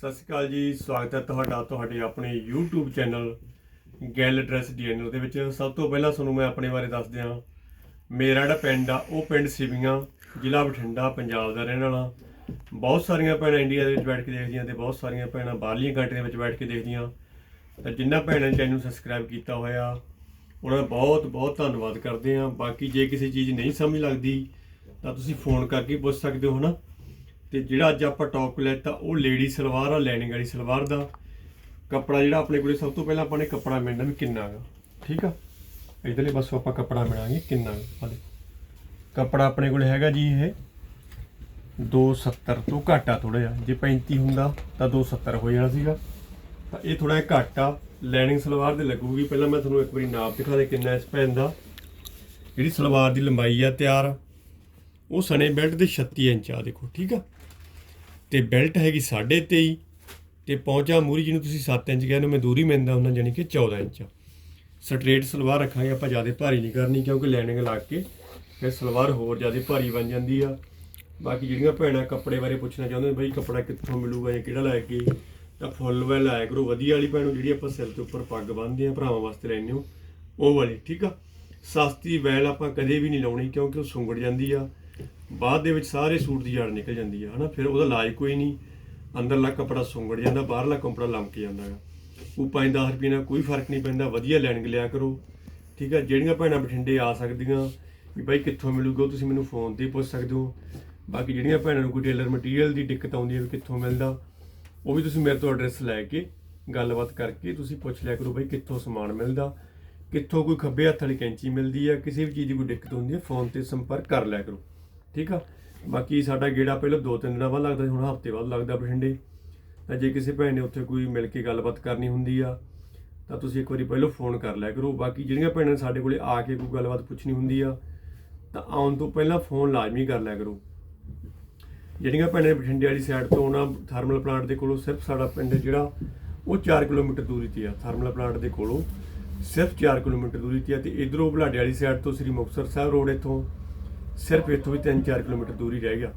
ਸਤਿ ਸ਼੍ਰੀ ਅਕਾਲ ਜੀ, ਸਵਾਗਤ ਹੈ ਤੁਹਾਡਾ, ਤੁਹਾਡੇ ਆਪਣੇ YouTube ਚੈਨਲ ਗੈਲ ਡਰੈਸ ਡੀਐਨਓ ਦੇ ਵਿੱਚ। ਸਭ ਤੋਂ ਪਹਿਲਾਂ ਤੁਹਾਨੂੰ ਮੈਂ ਆਪਣੇ ਬਾਰੇ ਦੱਸ ਦਿਆਂ ਮੇਰਾ ਜਿਹੜਾ ਪਿੰਡ ਆ, ਉਹ ਪਿੰਡ ਸਿਵੀਆਂ, ਜ਼ਿਲ੍ਹਾ ਬਠਿੰਡਾ, ਪੰਜਾਬ ਦਾ ਰਹਿਣ ਵਾਲਾ। ਬਹੁਤ ਸਾਰੀਆਂ ਭੈਣਾਂ ਇੰਡੀਆ ਦੇ ਵਿੱਚ ਬੈਠ ਕੇ ਦੇਖਦੀਆਂ ਤੇ ਬਹੁਤ ਸਾਰੀਆਂ ਭੈਣਾਂ ਬਾਹਰਲੀਆਂ ਕੰਟਰੀਆਂ ਵਿੱਚ ਬੈਠ ਕੇ ਦੇਖਦੀਆਂ। ਤਾਂ ਜਿਨ੍ਹਾਂ ਭੈਣਾਂ ਨੇ ਚੈਨਲ ਨੂੰ ਸਬਸਕ੍ਰਾਈਬ ਕੀਤਾ ਹੋਇਆ, ਉਹਨਾਂ ਦਾ ਬਹੁਤ ਬਹੁਤ ਧੰਨਵਾਦ ਕਰਦੇ ਹਾਂ। ਬਾਕੀ ਜੇ ਕਿਸੇ ਚੀਜ਼ ਨਹੀਂ ਸਮਝ ਲੱਗਦੀ, ਤਾਂ ਤੁਸੀਂ ਫੋਨ ਕਰਕੇ ਪੁੱਛ ਸਕਦੇ ਹੋ, ਹਨਾ? ਤੇ ਜਿਹੜਾ ਅੱਜ ਆਪਾਂ ਟੌਪ ਲੈਤਾ ਉਹ ਲੇਡੀ ਸਲਵਾਰ ਆ ਲੈਨਿੰਗ ਵਾਲੀ ਸਲਵਾਰ ਦਾ। ਕੱਪੜਾ ਜਿਹੜਾ ਆਪਣੇ ਕੋਲੇ ਸਭ ਤੋਂ ਪਹਿਲਾਂ ਆਪਾਂ ਨੇ ਕੱਪੜਾ ਮਿਲਣਾ ਵੀ ਕਿੰਨਾ ਹੈਗਾ ਠੀਕ ਆ? ਇਧਰਲੇ ਬਸ ਆਪਾਂ ਕੱਪੜਾ ਮਿਲਾਂਗੇ ਕਿੰਨਾ ਆ ਦੇਖੋ। ਕੱਪੜਾ ਆਪਣੇ ਕੋਲੇ ਹੈਗਾ ਜੀ ਇਹ 270 ਤੋਂ ਘੱਟ ਆ ਥੋੜਾ ਜਿਹਾ। ਜੇ 35 ਹੁੰਦਾ ਤਾਂ 270 ਹੋ ਜਾਣਾ ਸੀਗਾ। ਤਾਂ ਇਹ ਥੋੜਾ ਜਿਹਾ ਘੱਟ ਆ। ਲੈਨਿੰਗ ਸਲਵਾਰ ਦੇ ਲੱਗੂਗੀ। ਪਹਿਲਾਂ ਮੈਂ ਤੁਹਾਨੂੰ ਇੱਕ ਵਾਰੀ ਨਾਪ ਦਿਖਾ ਦੇ ਕਿੰਨਾ ਇਸ ਪੈਨ ਦਾ। ਜਿਹੜੀ ਸਲਵਾਰ ਦੀ ਲੰਬਾਈ ਆ ਤਿਆਰ ਉਹ ਸਣੇ ਬੈਲਟ ਦੇ 36 ਇੰਚ ਆ, ਦੇਖੋ, ਠੀਕ ਆ? ਤੇ ਬੈਲਟ ਹੈਗੀ 23.5 ਤੇ ਪਹੁੰਚਾ ਮੂਰੀ ਜਿਹਨੂੰ ਤੁਸੀਂ 7 ਇੰਚ ਕਹਿੰਦੇ ਮੈਂ ਦੂਰੀ ਮਿਲਦਾ ਉਹਨਾਂ ਜਾਨੀ ਕਿ 14 ਇੰਚ। ਸਟ੍ਰੇਟ ਸਲਵਾਰ ਰੱਖਾਂਗੇ ਆਪਾਂ, ਜ਼ਿਆਦਾ ਭਾਰੀ ਨਹੀਂ ਕਰਨੀ ਕਿਉਂਕਿ ਲਾਈਨਿੰਗ ਲਾ ਕੇ ਫਿਰ ਸਲਵਾਰ ਹੋਰ ਜ਼ਿਆਦਾ ਭਾਰੀ ਬਣ ਜਾਂਦੀ ਆ। ਬਾਕੀ ਜਿਹੜੀਆਂ ਭੈਣਾਂ ਕੱਪੜੇ ਬਾਰੇ ਪੁੱਛਣਾ ਚਾਹੁੰਦੇ ਨੇ, ਬਈ ਕੱਪੜਾ ਕਿੱਥੋਂ ਮਿਲੂਗਾ ਜਾਂ ਕਿਹੜਾ ਲੈ ਕੇ, ਤਾਂ ਫੁੱਲ ਵੈਲ ਆਇਆ ਕਰੋ, ਵਧੀਆ ਵਾਲੀ ਭੈਣੋ, ਜਿਹੜੀ ਆਪਾਂ ਸਿਰ ਦੇ ਉੱਪਰ ਪੱਗ ਬੰਨ੍ਹਦੇ ਆ, ਭਰਾਵਾਂ ਵਾਸਤੇ ਲੈਣੇ ਹੋ, ਉਹ ਵਾਲੀ, ਠੀਕ ਆ? ਸਸਤੀ ਵੈਲ ਆਪਾਂ ਕਦੇ ਵੀ ਨਹੀਂ ਲਾਉਣੀ ਕਿਉਂਕਿ ਉਹ ਸੁੰਗੜ ਜਾਂਦੀ ਆ। ਬਾਅਦ ਦੇ ਵਿੱਚ ਸਾਰੇ ਸੂਟ ਦੀ ਜੜ ਨਿਕਲ ਜਾਂਦੀ ਆ, ਹਨਾ? ਫਿਰ ਉਹਦਾ ਇਲਾਜ ਕੋਈ ਨਹੀਂ। ਅੰਦਰਲਾ ਕੱਪੜਾ ਸੁੰਗੜ ਜਾਂਦਾ, ਬਾਹਰਲਾ ਕੱਪੜਾ ਲੰਮਕ ਜਾਂਦਾ ਹੈ ਉਹ 5-10 ਰੁਪਏ ਨਾਲ ਕੋਈ ਫ਼ਰਕ ਨਹੀਂ ਪੈਂਦਾ, ਵਧੀਆ ਲੈਣ ਲਿਆ ਕਰੋ। ਠੀਕ ਆ? ਜਿਹੜੀਆਂ ਭੈਣਾਂ ਬਠਿੰਡੇ ਆ ਸਕਦੀਆਂ, ਵੀ ਬਾਈ ਕਿੱਥੋਂ ਮਿਲੂਗਾ, ਉਹ ਤੁਸੀਂ ਮੈਨੂੰ ਫੋਨ ਤੇ ਪੁੱਛ ਸਕਦੇ ਹੋ। ਬਾਕੀ ਜਿਹੜੀਆਂ ਭੈਣਾਂ ਨੂੰ ਕੋਈ ਟੇਲਰ ਮਟੀਰੀਅਲ ਦੀ ਦਿੱਕਤ ਆਉਂਦੀ ਹੈ ਵੀ ਕਿੱਥੋਂ ਮਿਲਦਾ, ਉਹ ਵੀ ਤੁਸੀਂ ਮੇਰੇ ਤੋਂ ਐਡਰੈਸ ਲੈ ਕੇ ਗੱਲਬਾਤ ਕਰਕੇ ਤੁਸੀਂ ਪੁੱਛ ਲਿਆ ਕਰੋ ਬਾਈ ਕਿੱਥੋਂ ਸਮਾਨ ਮਿਲਦਾ। ਕਿੱਥੋਂ ਕੋਈ ਖੱਬੇ ਹੱਥ ਵਾਲੀ ਕੈਂਚੀ ਮਿਲਦੀ ਆ, ਕਿਸੇ ਵੀ ਚੀਜ਼ ਦੀ ਕੋਈ ਦਿੱਕਤ ਹੁੰਦੀ ਹੈ ਫੋਨ ਤੇ ਸੰਪਰਕ ਕਰ ਲਿਆ ਕਰੋ। ਠੀਕ ਆ? ਬਾਕੀ ਸਾਡਾ ਗੇੜਾ ਪਹਿਲਾਂ ਦੋ ਤਿੰਨ ਦਿਨਾਂ ਬਾਅਦ ਲੱਗਦਾ ਸੀ, ਹੁਣ ਹਫ਼ਤੇ ਬਾਅਦ ਲੱਗਦਾ ਬਠਿੰਡੇ। ਤਾਂ ਜੇ ਕਿਸੇ ਭੈਣ ਨੇ ਉੱਥੇ ਕੋਈ ਮਿਲ ਕੇ ਗੱਲਬਾਤ ਕਰਨੀ ਹੁੰਦੀ ਆ, ਤਾਂ ਤੁਸੀਂ ਇੱਕ ਵਾਰੀ ਪਹਿਲਾਂ ਫੋਨ ਕਰ ਲਿਆ ਕਰੋ। ਬਾਕੀ ਜਿਹੜੀਆਂ ਭੈਣਾਂ ਨੇ ਸਾਡੇ ਕੋਲੇ ਆ ਕੇ ਕੋਈ ਗੱਲਬਾਤ ਪੁੱਛਣੀ ਹੁੰਦੀ ਆ, ਤਾਂ ਆਉਣ ਤੋਂ ਪਹਿਲਾਂ ਫੋਨ ਲਾਜ਼ਮੀ ਕਰ ਲਿਆ ਕਰੋ। ਜਿਹੜੀਆਂ ਭੈਣਾਂ ਬਠਿੰਡੇ ਵਾਲੀ ਸਾਈਡ ਤੋਂ ਉਹਨਾਂ ਥਰਮਲ ਪਲਾਂਟ ਦੇ ਕੋਲੋਂ ਸਿਰਫ ਸਾਡਾ ਪਿੰਡ ਜਿਹੜਾ, ਉਹ 4 ਕਿਲੋਮੀਟਰ ਦੂਰੀ ਤੇ ਆ ਥਰਮਲ ਪਲਾਂਟ ਦੇ ਕੋਲੋਂ। ਸਿਰਫ 4 ਕਿਲੋਮੀਟਰ ਦੂਰੀ ਤੇ ਆ, ਤੇ ਇਧਰੋਂ ਬੁਲਾਡੇ ਵਾਲੀ ਸਾਈਡ ਤੋਂ ਸ੍ਰੀ ਮੁਕਤਸਰ ਸਾਹਿਬ ਰੋਡ ਇੱਥੋਂ। ਸਿਰਫ ਇੱਥੋਂ ਵੀ 3-4 ਕਿਲੋਮੀਟਰ ਦੂਰ ਹੀ ਰਹਿ ਗਿਆ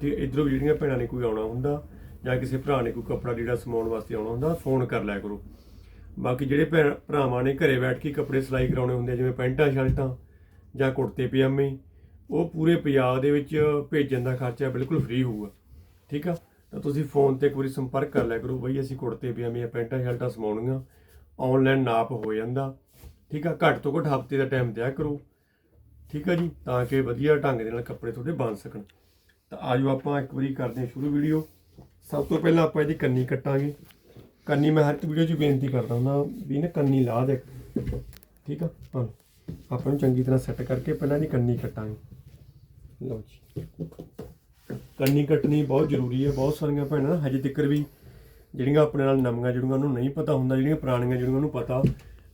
ਤੇ ਇਧਰੋਂ ਜਿਹੜੀਆਂ ਭੈਣਾਂ ਨੇ ਕੋਈ ਆਉਣਾ ਹੁੰਦਾ ਜਾਂ ਕਿਸੇ ਭਰਾ ਨੇ ਕੋਈ ਕੱਪੜਾ ਜਿਹੜਾ ਸਮਾਉਣ ਵਾਸਤੇ ਆਉਣਾ ਹੁੰਦਾ ਫੋਨ ਕਰ ਲਿਆ ਕਰੋ। ਬਾਕੀ ਜਿਹੜੇ ਭੈਣ ਭਰਾਵਾਂ ਨੇ ਘਰੇ ਬੈਠ ਕੇ ਕੱਪੜੇ ਸਿਲਾਈ ਕਰਾਉਣੇ ਹੁੰਦੇ ਆ, ਜਿਵੇਂ ਪੈਂਟਾਂ ਸ਼ਰਟਾਂ ਜਾਂ ਕੁੜਤੇ ਪਜਾਮੇ ਉਹ ਪੂਰੇ ਪੰਜਾਬ ਦੇ ਵਿੱਚ ਭੇਜਣ ਦਾ ਖਰਚਾ ਬਿਲਕੁਲ ਫ੍ਰੀ ਹੋਊਗਾ। ਠੀਕ ਆ? ਤਾਂ ਤੁਸੀਂ ਫੋਨ ਤੇ ਇੱਕ ਵਾਰੀ ਸੰਪਰਕ ਕਰ ਲਿਆ ਕਰੋ ਬਈ ਅਸੀਂ ਕੁੜਤੇ ਪਜਾਮੇ ਜਾਂ ਪੈਂਟਾਂ ਸ਼ਰਟਾਂ ਸਮਾਉਣੀਆਂ ਆਨਲਾਈਨ ਨਾਪ ਹੋ ਜਾਂਦਾ। ਠੀਕ ਆ? ਘੱਟ ਤੋਂ ਘੱਟ ਹਫ਼ਤੇ ਦਾ ਟਾਈਮ ਦਿਆ ਕਰੋ। ਠੀਕ ਆ ਜੀ? ਤਾਂ ਕਿ ਵਧੀਆ ਢੰਗ ਦੇ ਨਾਲ ਕੱਪੜੇ ਤੁਹਾਡੇ ਬਣ ਸਕਣ। ਤਾਂ ਆਜੋ ਆਪਾਂ ਇੱਕ ਵਾਰੀ ਕਰਦੇ ਹਾਂ ਸ਼ੁਰੂ ਵੀਡੀਓ। ਸਭ ਤੋਂ ਪਹਿਲਾਂ ਆਪਾਂ ਇਹਦੀ ਕੰਨੀ ਕੱਟਾਂਗੇ। ਕੰਨੀ ਮੈਂ ਹਰ ਇੱਕ ਵੀਡੀਓ 'ਚ ਬੇਨਤੀ ਕਰਦਾ ਹੁੰਦਾ ਵੀ ਨਾ ਕੰਨੀ ਲਾ ਦੇ। ਠੀਕ ਆ? ਹਾਂ ਆਪਾਂ ਨੂੰ ਚੰਗੀ ਤਰ੍ਹਾਂ ਸੈੱਟ ਕਰਕੇ ਪਹਿਲਾਂ ਇਹਦੀ ਕੰਨੀ ਕੱਟਾਂਗੇ। ਲਓ ਜੀ। ਕੰਨੀ ਕੱਟਣੀ ਬਹੁਤ ਜ਼ਰੂਰੀ ਹੈ। ਬਹੁਤ ਸਾਰੀਆਂ ਭੈਣਾਂ, ਹਜੇ ਤੱਕ ਵੀ ਜਿਹੜੀਆਂ ਆਪਣੇ ਨਾਲ ਨਵੀਆਂ ਜਿਹੜੀਆਂ ਉਹਨੂੰ ਨਹੀਂ ਪਤਾ ਹੁੰਦਾ, ਜਿਹੜੀਆਂ ਪੁਰਾਣੀਆਂ ਜਿਹੜੀਆਂ ਉਹਨੂੰ ਪਤਾ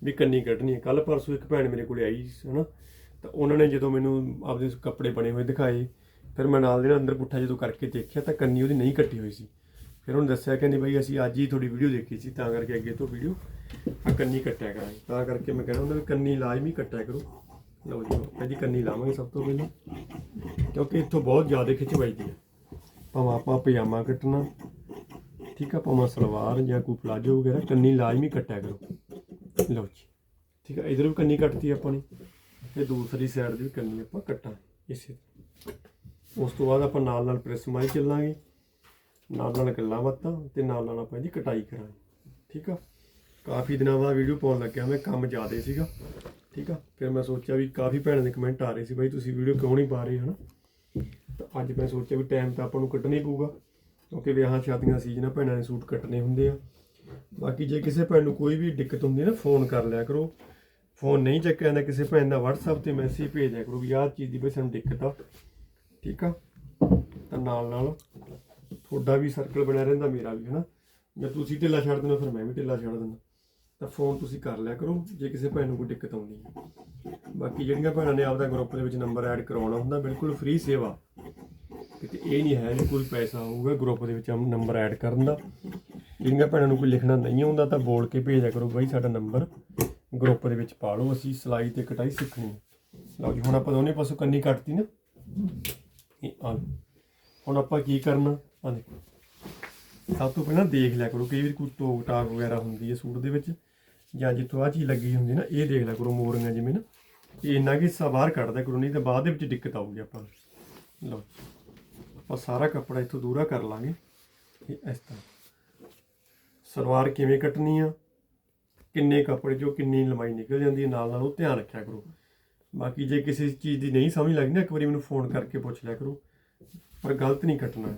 ਵੀ ਕੰਨੀ ਕੱਟਣੀ ਹੈ। ਕੱਲ ਪਰਸੋਂ ਇੱਕ ਭੈਣ ਮੇਰੇ ਕੋਲੇ ਆਈ ਸੀ, ਹਨਾ? ਤਾਂ ਉਹਨਾਂ ਨੇ ਜਦੋਂ ਮੈਨੂੰ ਆਪਦੇ ਕੱਪੜੇ ਬਣੇ ਹੋਏ ਦਿਖਾਏ, ਫਿਰ ਮੈਂ ਨਾਲ ਦੇ ਨਾਲ ਅੰਦਰ ਪੁੱਠਾ ਜਦੋਂ ਕਰਕੇ ਦੇਖਿਆ ਤਾਂ ਕੰਨੀ ਉਹਦੀ ਨਹੀਂ ਕੱਟੀ ਹੋਈ ਸੀ। ਫਿਰ ਉਹਨੇ ਦੱਸਿਆ, ਕਹਿੰਦੀ ਬਾਈ ਅਸੀਂ ਅੱਜ ਹੀ ਤੁਹਾਡੀ ਵੀਡੀਓ ਦੇਖੀ ਸੀ, ਤਾਂ ਕਰਕੇ ਅੱਗੇ ਤੋਂ ਵੀਡੀਓ ਆ ਕੰਨੀ ਕੱਟਿਆ ਕਰਾਂਗੇ। ਤਾਂ ਕਰਕੇ ਮੈਂ ਕਹਿੰਦਾ ਹੁੰਦਾ ਵੀ ਕੰਨੀ ਲਾਜ਼ਮੀ ਕੱਟਿਆ ਕਰੋ। ਲਓ ਜੀ, ਕਹਿੰਦੀ ਕੰਨੀ ਲਾਵਾਂਗੇ ਸਭ ਤੋਂ ਪਹਿਲਾਂ, ਕਿਉਂਕਿ ਇੱਥੋਂ ਬਹੁਤ ਜ਼ਿਆਦਾ ਖਿੱਚ ਵੱਜਦੀ ਹੈ ਭਾਵੇਂ ਆਪਾਂ ਪਜਾਮਾ ਕੱਟਣਾ, ਠੀਕ ਆ, ਭਾਵੇਂ ਸਲਵਾਰ ਜਾਂ ਕੋਈ ਪਲਾਜੋ ਵਗੈਰਾ, ਕੰਨੀ ਲਾਜ਼ਮੀ ਕੱਟਿਆ ਕਰੋ। ਲਓ ਜੀ, ਠੀਕ ਆ, ਇਧਰ ਵੀ ਕੰਨੀ ਕੱਟਤੀ ਆਪਾਂ ਨੇ। ਤੇ ਦੂਸਰੀ ਸਾਈਡ ਦੀ ਵੀ ਕੰਨੀ ਆਪਾਂ ਕੱਟਾਂਗੇ, ਇਸੇ ਉਸ ਤੋਂ ਬਾਅਦ ਆਪਾਂ ਨਾਲ ਨਾਲ ਪ੍ਰੈਸ ਮਾਰੀ ਚੱਲਾਂਗੇ, ਨਾਲ ਨਾਲ ਗੱਲਾਂ ਬਾਤਾਂ ਤੇ ਨਾਲ ਨਾਲ ਆਪਾਂ ਇਹਦੀ ਕਟਾਈ ਕਰਾਂਗੇ, ਠੀਕ ਆ? ਕਾਫੀ ਦਿਨਾਂ ਬਾਅਦ ਵੀਡੀਓ ਪਾਉਣ ਲੱਗਿਆ ਮੈਂ, ਕੰਮ ਜ਼ਿਆਦੇ ਸੀਗਾ, ਠੀਕ ਆ? ਫਿਰ ਮੈਂ ਸੋਚਿਆ ਵੀ ਕਾਫੀ ਭੈਣਾਂ ਦੇ ਕਮੈਂਟ ਆ ਰਹੇ ਸੀ, ਬਾਈ ਤੁਸੀਂ ਵੀਡੀਓ ਕਿਉਂ ਨਹੀਂ ਪਾ ਰਹੇ ਹਨਾ? ਤਾਂ ਅੱਜ ਮੈਂ ਸੋਚਿਆ ਵੀ ਟਾਈਮ ਤਾਂ ਆਪਾਂ ਨੂੰ ਕੱਢਣਾ ਹੀ ਪਊਗਾ, ਕਿਉਂਕਿ ਵਿਆਹਾਂ ਸ਼ਾਦੀਆਂ ਸੀਜ਼ਨ ਆ ਭੈਣਾਂ ਨੇ ਸੂਟ ਕੱਟਣੇ ਹੁੰਦੇ ਆ। ਬਾਕੀ ਜੇ ਕਿਸੇ ਭੈਣ ਨੂੰ ਕੋਈ ਵੀ ਦਿੱਕਤ ਹੁੰਦੀ ਨਾ ਫੋਨ ਕਰ ਲਿਆ ਕਰੋ। ਫੋਨ ਨਹੀਂ ਚੱਕਿਆ ਜਾਂਦਾ ਕਿਸੇ ਭੈਣ ਦਾ, WhatsApp ਤੇ ਮੈਸੇਜ ਭੇਜਿਆ ਕਰੋ ਵੀ ਆਹ ਚੀਜ਼ ਦੀ ਬਈ ਸਾਨੂੰ ਦਿੱਕਤ ਆ। ਠੀਕ ਆ? ਤਾਂ ਨਾਲ ਨਾਲ ਤੁਹਾਡਾ ਵੀ ਸਰਕਲ ਬਣਿਆ ਰਹਿੰਦਾ, ਮੇਰਾ ਵੀ, ਹਨਾ? ਜੇ ਤੁਸੀਂ ਢਿੱਲਾ ਛੱਡ ਦਿੰਦੇ ਹੋ, ਫਿਰ ਮੈਂ ਵੀ ਢਿੱਲਾ ਛੱਡ ਦਿੰਦਾ। ਤਾਂ ਫੋਨ ਤੁਸੀਂ ਕਰ ਲਿਆ ਕਰੋ, ਜੇ ਕਿਸੇ ਭੈਣ ਨੂੰ ਕੋਈ ਦਿੱਕਤ ਆਉਂਦੀ ਹੈ। ਬਾਕੀ ਜਿਹੜੀਆਂ ਭੈਣਾਂ ਨੇ ਆਪਦਾ ਗਰੁੱਪ ਦੇ ਵਿੱਚ ਨੰਬਰ ਐਡ ਕਰਾਉਣਾ ਹੁੰਦਾ, ਬਿਲਕੁਲ ਫ੍ਰੀ ਸੇਵਾ। ਕਿਤੇ ਇਹ ਨਹੀਂ ਹੈ ਕਿ ਕੋਈ ਪੈਸਾ ਹੋਊਗਾ ਗਰੁੱਪ ਦੇ ਵਿੱਚ ਨੰਬਰ ਐਡ ਕਰਨ ਦਾ। ਜਿਹੜੀਆਂ ਭੈਣਾਂ ਨੂੰ ਕੋਈ ਲਿਖਣਾ ਨਹੀਂ ਆਉਂਦਾ, ਤਾਂ ਬੋਲ ਕੇ ਭੇਜਿਆ ਕਰੋ, ਬਾਈ ਸਾਡਾ ਨੰਬਰ ਗਰੁੱਪ ਦੇ ਵਿੱਚ ਪਾ ਲਓ, ਅਸੀਂ ਸਿਲਾਈ ਤੇ ਕਟਾਈ ਸਿੱਖਣੀ ਲਓ ਜੀ, ਹੁਣ ਆਪਾਂ ਦੋਨੇ ਪਾਸੋਂ ਕੰਨੀ ਕੱਟਤੀ ਨਾ। ਇਹ ਆ ਹੁਣ ਆਪਾਂ ਕੀ ਕਰਨਾ? ਆ ਦੇਖੋ। ਸਭ ਤੋਂ ਪਹਿਲਾਂ ਦੇਖ ਲਿਆ ਕਰੋ, ਕਈ ਵਾਰ ਕੋਈ ਟੋਕ ਟਾਕ ਵਗੈਰਾ ਹੁੰਦੀ ਹੈ ਸੂਟ ਦੇ ਵਿੱਚ, ਜਾਂ ਜਿੱਥੋਂ ਆ ਚੀਜ਼ ਲੱਗੀ ਹੁੰਦੀ ਨਾ, ਇਹ ਦੇਖ ਲਿਆ ਕਰੋ ਮੋਰੀਆਂ ਜਿਵੇਂ ਨਾ। ਇਹ ਇੰਨਾ ਕਿ ਹਿੱਸਾ ਬਾਹਰ ਕੱਢਦਾ ਕਰੋ, ਨਹੀਂ ਤਾਂ ਬਾਅਦ ਦੇ ਵਿੱਚ ਦਿੱਕਤ ਆਊਗੀ ਆਪਾਂ ਲਓ ਆਪਾਂ ਸਾਰਾ ਕੱਪੜਾ ਇੱਥੋਂ ਦੂਰਾ ਕਰ ਲਾਂਗੇ। ਇਸ ਤਰ੍ਹਾਂ। ਸਲਵਾਰ ਕਿਵੇਂ ਕੱਟਣੀ ਆ? ਕਿੰਨੇ ਕੱਪੜੇ ਚੋਂ ਕਿੰਨੀ ਲੰਬਾਈ ਨਿਕਲ ਜਾਂਦੀ ਹੈ, ਨਾਲ ਨਾਲ ਉਹ ਧਿਆਨ ਰੱਖਿਆ ਕਰੋ। ਬਾਕੀ ਜੇ ਕਿਸੇ ਚੀਜ਼ ਦੀ ਨਹੀਂ ਸਮਝ ਲੱਗਦੀ ਨਾ, ਇੱਕ ਵਾਰੀ ਮੈਨੂੰ ਫੋਨ ਕਰਕੇ ਪੁੱਛ ਲਿਆ ਕਰੋ। ਪਰ ਗਲਤ ਨਹੀਂ ਕੱਟਣਾ।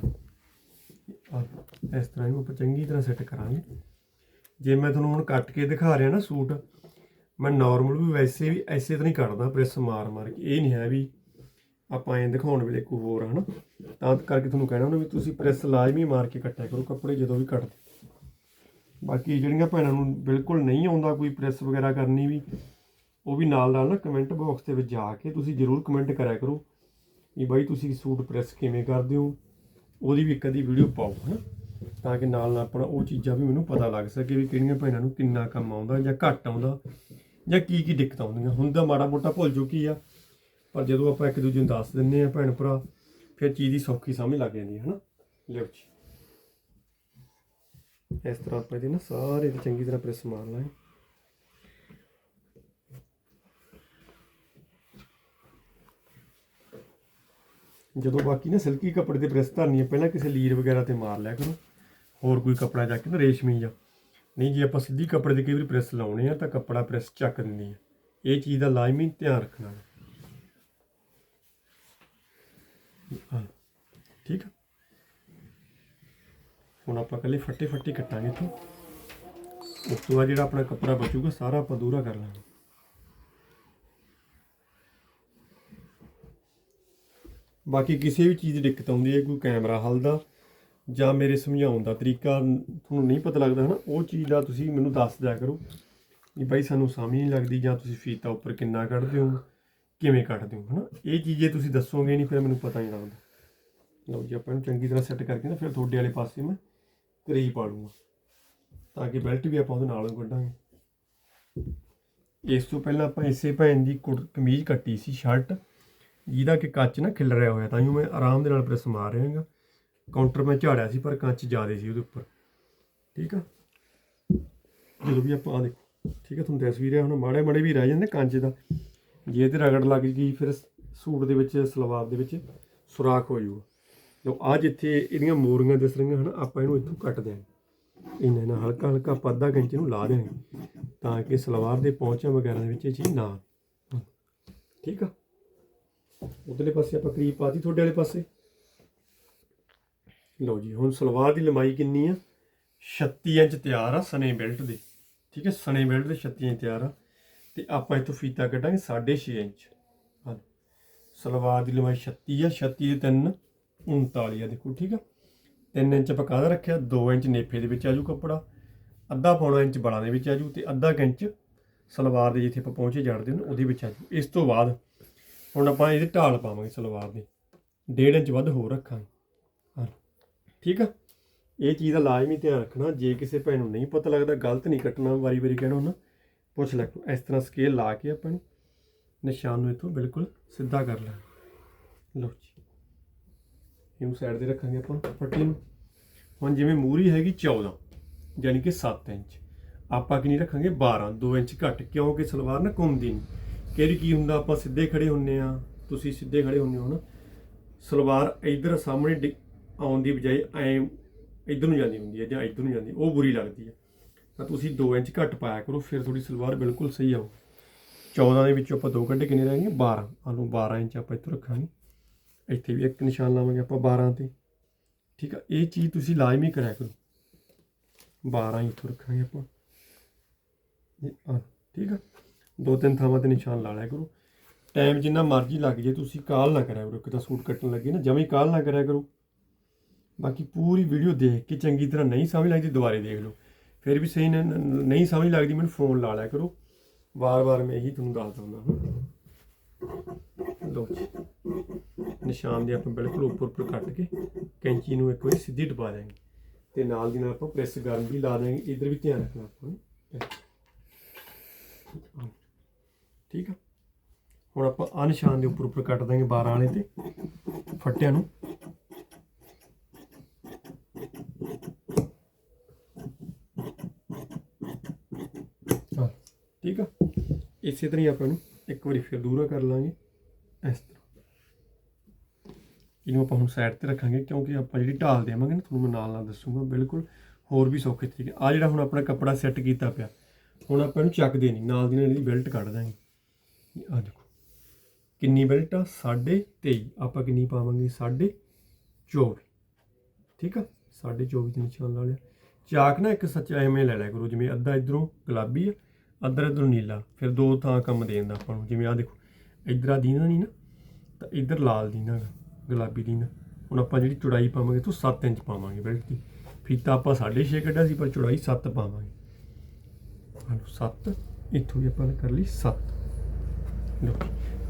ਇਸ ਤਰ੍ਹਾਂ ਇਹਨੂੰ ਆਪਾਂ ਚੰਗੀ ਤਰ੍ਹਾਂ ਸੈੱਟ ਕਰਾਂਗੇ। ਜੇ ਮੈਂ ਤੁਹਾਨੂੰ ਹੁਣ ਕੱਟ ਕੇ ਦਿਖਾ ਰਿਹਾ ਨਾ ਸੂਟ, ਮੈਂ ਨਾਰਮਲ ਵੀ ਵੈਸੇ ਵੀ ਐਸੇ ਤਾਂ ਨਹੀਂ ਕੱਟਦਾ ਪ੍ਰੈਸ ਮਾਰ ਮਾਰ ਕੇ। ਇਹ ਨਹੀਂ ਹੈ ਵੀ ਆਪਾਂ ਐਂ ਦਿਖਾਉਣ ਵੇਲੇ ਕੋਈ ਹੋਰ ਹਨਾ? ਤਾਂ ਕਰਕੇ ਤੁਹਾਨੂੰ ਕਹਿਣਾ ਉਹਨਾਂ ਵੀ ਤੁਸੀਂ ਪ੍ਰੈਸ ਲਾਜ਼ਮੀ ਮਾਰ ਕੇ ਕੱਟਿਆ ਕਰੋ, ਕੱਪੜੇ ਜਦੋਂ ਵੀ ਕੱਟਦੇ। ਬਾਕੀ ਜਿਹੜੀਆਂ ਭੈਣਾਂ ਨੂੰ ਬਿਲਕੁਲ ਨਹੀਂ ਆਉਂਦਾ ਕੋਈ ਪ੍ਰੈਸ ਵਗੈਰਾ ਕਰਨੀ ਵੀ, ਉਹ ਵੀ ਨਾਲ ਨਾਲ ਨਾ ਕਮੈਂਟ ਬਾਕਸ ਦੇ ਵਿੱਚ ਜਾ ਕੇ ਤੁਸੀਂ ਜਰੂਰ ਕਮੈਂਟ ਕਰਿਆ ਕਰੋ ਵੀ ਬਾਈ ਤੁਸੀਂ ਸੂਟ ਪ੍ਰੈਸ ਕਿਵੇਂ ਕਰਦੇ ਹੋ, ਉਹਦੀ ਵੀ ਇੱਕ ਅੱਧੀ ਵੀਡੀਓ ਪਾਓ ਹਨਾ ਤਾਂ ਕਿ ਨਾਲ ਨਾਲ ਆਪਣਾ ਉਹ ਚੀਜ਼ਾਂ ਵੀ ਮੈਨੂੰ ਪਤਾ ਲੱਗ ਸਕੇ ਵੀ ਕਿਹੜੀਆਂ ਭੈਣਾਂ ਨੂੰ ਕਿੰਨਾ ਕੰਮ ਆਉਂਦਾ ਜਾਂ ਘੱਟ ਆਉਂਦਾ ਜਾਂ ਕੀ ਕੀ ਦਿੱਕਤਾਂ ਆਉਂਦੀਆਂ। ਹੁਣ ਤਾਂ ਮਾੜਾ ਮੋਟਾ ਭੁੱਲ ਚੁੱਕੀ ਆ, ਪਰ ਜਦੋਂ ਆਪਾਂ ਇੱਕ ਦੂਜੇ ਨੂੰ ਦੱਸ ਦਿੰਨੇ ਆ ਭੈਣ ਭਰਾ, ਫਿਰ ਚੀਜ਼ ਦੀ ਸੌਖੀ ਸਮਝ ਲੱਗ ਜਾਂਦੀ ਹੈ ਹਨਾ। ਲਿਓ ਜੀ। ਇਸ ਤਰ੍ਹਾਂ ਆਪਾਂ ਇਹਦੇ ਨਾ ਸਾਰੇ ਤੇ ਚੰਗੀ ਤਰ੍ਹਾਂ ਪ੍ਰੈਸ ਮਾਰ ਲਾਂਗੇ ਜਦੋਂ ਬਾਕੀ ਨਾ ਸਿਲਕੀ ਕੱਪੜੇ ਤੇ ਪ੍ਰੈਸ ਧਰਨੀ ਹੈ, ਪਹਿਲਾਂ ਕਿਸੇ ਲੀਰ ਵਗੈਰਾ ਤੇ ਮਾਰ ਲਿਆ ਕਰੋ। ਹੋਰ ਕੋਈ ਕੱਪੜਾ ਚੱਕ ਕੇ ਨਾ ਰੇਸ਼ਮੀ ਜਾਂ। ਨਹੀਂ ਜੇ, ਆਪਾਂ ਸਿੱਧੀ ਕੱਪੜੇ ਤੇ ਕਈ ਵਾਰੀ ਪ੍ਰੈਸ ਲਾਉਣੇ ਆ, ਤਾਂ ਕੱਪੜਾ ਪ੍ਰੈਸ ਚੱਕ ਦਿੰਦੀ ਹੈ ਇਹ ਚੀਜ਼ ਦਾ ਲਾਜ਼ਮੀ ਧਿਆਨ ਰੱਖਣਾ। ਠੀਕ ਆ? ਹੁਣ ਆਪਾਂ ਕੱਲੇ ਫੱਟੇ ਫੱਟੇ ਕੱਟਾਂਗੇ ਇੱਥੋਂ। ਉਸ ਤੋਂ ਬਾਅਦ ਜਿਹੜਾ ਆਪਣਾ ਕੱਪੜਾ ਬਚੂਗਾ, ਸਾਰਾ ਆਪਾਂ ਦੂਰਾ ਕਰ ਲਾਂਗੇ। ਬਾਕੀ ਕਿਸੇ ਵੀ ਚੀਜ਼ ਦੀ ਦਿੱਕਤ ਆਉਂਦੀ ਹੈ, ਕੋਈ ਕੈਮਰਾ ਹਲਦਾ ਜਾਂ ਮੇਰੇ ਸਮਝਾਉਣ ਦਾ ਤਰੀਕਾ ਤੁਹਾਨੂੰ ਨਹੀਂ ਪਤਾ ਲੱਗਦਾ ਹਨਾ, ਉਹ ਚੀਜ਼ ਦਾ ਤੁਸੀਂ ਮੈਨੂੰ ਦੱਸ ਦਿਆ ਕਰੋ ਵੀ ਬਾਈ ਸਾਨੂੰ ਸਮਝ ਨਹੀਂ ਲੱਗਦੀ ਜਾਂ ਤੁਸੀਂ ਫੀਤਾ ਉੱਪਰ ਕਿੰਨਾ ਕੱਢਦੇ ਹੋ, ਕਿਵੇਂ ਕੱਢਦੇ ਹੋ, ਹਨਾ। ਇਹ ਚੀਜ਼ ਤੁਸੀਂ ਦੱਸੋਗੇ ਨਹੀਂ, ਫਿਰ ਮੈਨੂੰ ਪਤਾ ਨਹੀਂ ਲੱਗਦਾ। ਲਓ ਜੀ, ਆਪਾਂ ਇਹਨੂੰ ਚੰਗੀ ਤਰ੍ਹਾਂ ਸੈੱਟ ਕਰਕੇ ਨਾ, ਫਿਰ ਤੁਹਾਡੇ ਵਾਲੇ ਪਾਸੇ ਮੈਂ ਕਰੀ ਪਾ ਲੂੰਗਾ। ਤਾਂ ਕਿ ਬੈਲਟ ਵੀ ਆਪਾਂ ਉਹਦੇ ਨਾਲੋਂ ਕੱਢਾਂਗੇ। ਇਸ ਤੋਂ ਪਹਿਲਾਂ ਆਪਾਂ ਇਸੇ ਭੈਣ ਦੀ ਕੁੜ ਕਮੀਜ਼ ਕੱਟੀ ਸੀ ਸ਼ਰਟ ਜਿਹਦਾ ਕਿ ਕੱਚ ਨਾ ਖਿਲ ਰਿਹਾ ਹੋਇਆ, ਤਾਂ ਹੀ ਮੈਂ ਆਰਾਮ ਦੇ ਨਾਲ ਪ੍ਰੈਸ ਮਾਰ ਰਿਹਾ ਹਾਂਗਾ। ਕਾਊਂਟਰ ਮੈਂ ਝਾੜਿਆ ਸੀ, ਪਰ ਕੱਚ ਜ਼ਿਆਦਾ ਸੀ ਉਹਦੇ ਉੱਪਰ। ਠੀਕ ਆ? ਜਦੋਂ ਵੀ ਆਪਾਂ, ਆ ਦੇਖੋ, ਠੀਕ ਆ, ਤੁਹਾਨੂੰ ਦੱਸ ਵੀ ਰਿਹਾ ਹੁਣ ਮਾੜੇ ਮਾੜੇ ਵੀ ਰਹਿ ਜਾਂਦੇ ਕੰਚ ਦਾ। ਜੇ ਤੇ ਰਗੜ ਲੱਗ ਗਈ, ਫਿਰ ਸੂਟ ਦੇ ਵਿੱਚ, ਸਲਵਾਰ ਦੇ ਵਿੱਚ ਸੁਰਾਖ ਹੋ ਜਾਊਗਾ। ਲੋ ਆ ਜਿੱਥੇ ਇਹਦੀਆਂ ਮੋਰੀਆਂ ਦਿਸ ਰਹੀਆਂ ਹਨ, ਆਪਾਂ ਇਹਨੂੰ ਇੱਥੋਂ ਕੱਟ ਦਿਆਂਗੇ। ਇਹਨਾਂ ਨਾਲ ਹਲਕਾ ਹਲਕਾ ਆਪਾਂ ਅੱਧਾ ਨੂੰ ਲਾ ਦਿਆਂਗੇ, ਤਾਂ ਕਿ ਸਲਵਾਰ ਦੇ ਪਹੁੰਚਾਂ ਵਗੈਰਾ ਦੇ ਵਿੱਚ ਇਹ ਚੀਜ਼ ਨਾ ਠੀਕ ਆ? ਉਧਰਲੇ ਪਾਸੇ ਆਪਾਂ ਕਰੀਬ ਪਾਤੀ ਤੁਹਾਡੇ ਵਾਲੇ ਪਾਸੇ। ਲਓ ਜੀ, ਹੁਣ ਸਲਵਾਰ ਦੀ ਲੰਬਾਈ ਕਿੰਨੀ ਆ? 36 ਇੰਚ ਤਿਆਰ ਆ, ਸਨੇ ਬੈਲਟ ਦੇ। ਠੀਕ ਹੈ ਸਨੇ ਬੈਲਟ ਦੇ 36 ਇੰਚ ਤਿਆਰ ਆ। ਤੇ ਆਪਾਂ ਇੱਥੋਂ ਫੀਤਾ ਕੱਢਾਂਗੇ 6.5 ਇੰਚ। ਸਲਵਾਰ ਦੀ ਲੰਬਾਈ 36 ਆ 36 ਦੇ 3 39 ਆ ਦੇਖੋ, ਠੀਕ ਆ? 3 ਇੰਚ ਆਪਾਂ ਰੱਖਿਆ 2 ਇੰਚ ਨੇਫੇ ਦੇ ਵਿੱਚ ਆਜੂ ਕੱਪੜਾ, ਅੱਧਾ ਪੌਣਾ ਇੰਚ ਬਲਾਂ ਦੇ ਵਿੱਚ ਆਜੂ ਤੇ ਅੱਧਾ ਕੁ ਇੰਚ ਸਲਵਾਰ ਦੇ ਜਿੱਥੇ ਆਪਾਂ ਪਹੁੰਚੇ ਜੜਦੇ ਹਾਂ ਉਹਦੇ ਵਿੱਚ ਆਜੂ ਇਸ ਤੋਂ ਬਾਅਦ ਹੁਣ ਆਪਾਂ ਇਹਦੇ ਢਾਲ ਪਾਵਾਂਗੇ ਸਲਵਾਰ ਦੀ 1.5 ਇੰਚ ਵੱਧ ਹੋਰ ਰੱਖਾਂਗੇ। ਹਾਂ, ਠੀਕ ਆ? ਇਹ ਚੀਜ਼ ਦਾ ਲਾਜ਼ਮੀ ਧਿਆਨ ਰੱਖਣਾ, ਜੇ ਕਿਸੇ ਭੈਣ ਨੂੰ ਨਹੀਂ ਪਤਾ ਲੱਗਦਾ, ਗਲਤ ਨਹੀਂ ਕੱਟਣਾ, ਵਾਰੀ ਵਾਰੀ ਕਹਿਣਾ ਹੁੰਦਾ, ਪੁੱਛ ਲੈ ਇਸ ਤਰ੍ਹਾਂ ਸਕੇਲ ਲਾ ਕੇ ਆਪਾਂ ਨੂੰ ਨਿਸ਼ਾਨ ਨੂੰ ਇੱਥੋਂ ਬਿਲਕੁਲ ਸਿੱਧਾ ਕਰ ਲੈਣਾ। ਲਓ ਜੀ। ਇਹਨੂੰ ਸਾਈਡ ਤੇ ਰੱਖਾਂਗੇ ਆਪਾਂ ਪੱਟੀ ਨੂੰ। ਹੁਣ ਜਿਵੇਂ ਮੂਰੀ ਹੈਗੀ 14 ਯਾਨੀ ਕਿ 7 ਇੰਚ। ਆਪਾਂ ਕਿੰਨੀ ਰੱਖਾਂਗੇ? 12 2 ਇੰਚ ਘੱਟ ਕਿਉਂਕਿ ਸਲਵਾਰ ਨਾ ਘੁੰਮਦੀ ਨਹੀਂ ਕਿਹੜੀ ਕੀ ਹੁੰਦਾ, ਆਪਾਂ ਸਿੱਧੇ ਖੜੇ ਹੁੰਨੇ ਆ, ਤੁਸੀਂ ਸਿੱਧੇ ਖੜੇ ਹੁੰਨੇ ਹੋ ਨਾ। ਸਲਵਾਰ ਇਧਰ ਸਾਹਮਣੇ ਡਿ- ਆਉਣ ਦੀ ਬਜਾਏ ਐ ਇਧਰ ਨੂੰ ਜਾਂਦੀ ਹੁੰਦੀ ਹੈ ਜਾਂ ਇਧਰ ਨੂੰ ਜਾਂਦੀ ਉਹ ਬੁਰੀ ਲੱਗਦੀ ਹੈ। ਤਾਂ ਤੁਸੀਂ 2 ਇੰਚ ਘੱਟ ਪਾਇਆ ਕਰੋ, ਫਿਰ ਤੁਹਾਡੀ ਸਲਵਾਰ ਬਿਲਕੁਲ ਸਹੀ ਆਊ। 14 ਦੇ ਵਿੱਚੋਂ ਆਪਾਂ ਦੋ ਘੰਟੇ ਕਿੰਨੇ ਰਹਿਣਗੇ ਗਏ? 12 ਆਨੂੰ 12 ਇੰਚ ਆਪਾਂ ਇੱਥੋਂ ਰੱਖਾਂਗੇ। ਇੱਥੇ ਵੀ ਇੱਕ ਨਿਸ਼ਾਨ ਲਾਵਾਂਗੇ ਆਪਾਂ 12 ਤੇ। ਠੀਕ ਆ ਇਹ ਚੀਜ਼ ਤੁਸੀਂ ਲਾਜ਼ਮੀ ਕਰਿਆ ਕਰੋ। 12 ਇੱਥੋਂ ਰੱਖਾਂਗੇ ਆਪਾਂ। ਇਹ ਆ, ਠੀਕ ਆ? ਦੋ ਤਿੰਨ ਥਾਵਾਂ ਤੇ ਨਿਸ਼ਾਨ ਲਾ ਲਿਆ ਕਰੋ। ਟਾਈਮ ਜਿੰਨਾ ਮਰਜ਼ੀ ਲੱਗ ਜੇ ਤੁਸੀਂ ਕਾਲ ਨਾ ਕਰਿਆ ਕਰੋ ਇੱਕ ਤਾਂ ਸੂਟ ਕੱਟਣ ਲੱਗੇ ਨਾ ਜਮੀ ਕਾਲ ਨਾ ਕਰਿਆ ਕਰੋ। ਬਾਕੀ ਪੂਰੀ ਵੀਡੀਓ ਦੇਖ ਕੇ ਚੰਗੀ ਤਰ੍ਹਾਂ ਨਹੀਂ ਸਮਝ ਲੱਗਦੀ ਦੁਬਾਰੇ ਦੇਖ ਲਓ। ਫਿਰ ਵੀ ਸਹੀ ਨ- ਨਹੀਂ ਸਮਝ ਲੱਗਦੀ ਮੈਨੂੰ ਫੋਨ ਲਾ ਲਿਆ ਕਰੋ। ਵਾਰ-ਵਾਰ ਮੈਂ ਇਹੀ ਤੁਹਾਨੂੰ ਦੱਸ ਦਿੰਦਾ ਹਾਂ ਲਓ ਜੀ। ਨਿਸ਼ਾਨ ਦੇ ਆਪਾਂ ਬਿਲਕੁਲ ਉੱਪਰ ਉੱਪਰ ਕੱਟ ਕੇ ਕੈਂਚੀ ਨੂੰ ਇੱਕ ਵਾਰੀ ਸਿੱਧੀ ਡਬਾ ਦਾਂਗੇ ਤੇ ਨਾਲ ਦੀ ਨਾਲ ਆਪਾਂ ਪ੍ਰੈਸ ਗਰਮ ਵੀ ਲਾ ਦਾਂਗੇ ਇਧਰ ਵੀ ਧਿਆਨ ਰੱਖਣਾ ਆਪਾਂ ਨੂੰ। ਠੀਕ ਆ? ਹੁਣ ਆਪਾਂ ਆ ਨਿਸ਼ਾਨ ਦੇ ਉੱਪਰ ਉੱਪਰ ਕੱਟ ਦਾਂਗੇ 12 ਵਾਲੇ ਤੇ, ਫੱਟਿਆਂ ਨੂੰ। ਠੀਕ ਆ? ਇਸੇ ਤਰ੍ਹਾਂ ਹੀ ਆਪਾਂ ਨੂੰ ਇੱਕ ਵਾਰੀ ਫਿਰ ਦੂਰਾ ਕਰ ਲਾਂਗੇ, ਇਸ ਤਰ੍ਹਾਂ। ਇਹਨੂੰ ਆਪਾਂ ਹੁਣ ਸਾਈਡ ਤੇ ਰੱਖਾਂਗੇ ਕਿਉਂਕਿ ਆਪਾਂ ਜਿਹੜੀ ਢਾਲ ਦੇਵਾਂਗੇ ਨਾ, ਤੁਹਾਨੂੰ ਮੈਂ ਨਾਲ ਨਾਲ ਦੱਸੂਗਾ, ਬਿਲਕੁਲ ਹੋਰ ਵੀ ਸੌਖੇ ਤਰੀਕੇ। ਆ ਜਿਹੜਾ ਹੁਣ ਆਪਣਾ ਕੱਪੜਾ ਸੈੱਟ ਕੀਤਾ ਪਿਆ, ਹੁਣ ਆਪਾਂ ਇਹਨੂੰ ਚੱਕ ਦੇਣੀ ਨਾਲ ਦੀ ਨਾਲ ਇਹਦੀ ਬੈਲਟ ਕੱਢ ਦਾਂਗੇ। ਆ ਦੇਖੋ, ਕਿੰਨੀ ਬੈਲਟ ਆ? 23.5 ਆਪਾਂ ਕਿੰਨੀ ਪਾਵਾਂਗੇ? 24 ਠੀਕ ਆ? 24 ਦੇ ਨਿਸ਼ਾਨ ਲਾ ਲਿਆ। ਚਾਕ ਨਾ ਇੱਕ ਸੱਚਾ ਐਵੇਂ ਲੈ ਲਿਆ ਕਰੋ, ਜਿਵੇਂ ਅੱਧਾ ਇਧਰੋਂ ਗੁਲਾਬੀ ਆ ਅੱਧਾ ਇਧਰੋਂ ਨੀਲਾ। ਫਿਰ ਦੋ ਥਾਂ ਕੰਮ ਦੇਣ ਦਾ ਆਪਾਂ ਨੂੰ। ਜਿਵੇਂ ਆ ਦੇਖੋ, ਇਧਰ ਆ ਦੀਨਾ ਨਹੀਂ ਨਾ, ਤਾਂ ਇਧਰ ਲਾਲ ਦੀਨਾ ਗਾ। ਗੁਲਾਬੀ ਦੀ ਨਾ ਹੁਣ ਆਪਾਂ ਜਿਹੜੀ ਚੌੜਾਈ ਪਾਵਾਂਗੇ, ਤੋਂ 7 ਇੰਚ ਪਾਵਾਂਗੇ ਬੈਲਟ ਦੀ। ਫੀਤਾ ਆਪਾਂ 6.5 ਕੱਢਿਆ ਸੀ, ਪਰ ਚੌੜਾਈ 7 ਪਾਵਾਂਗੇ। ਹਲੋ 7 ਇੱਥੋਂ ਵੀ ਆਪਾਂ ਨੇ ਕਰ ਲਈ 7 ਲਓ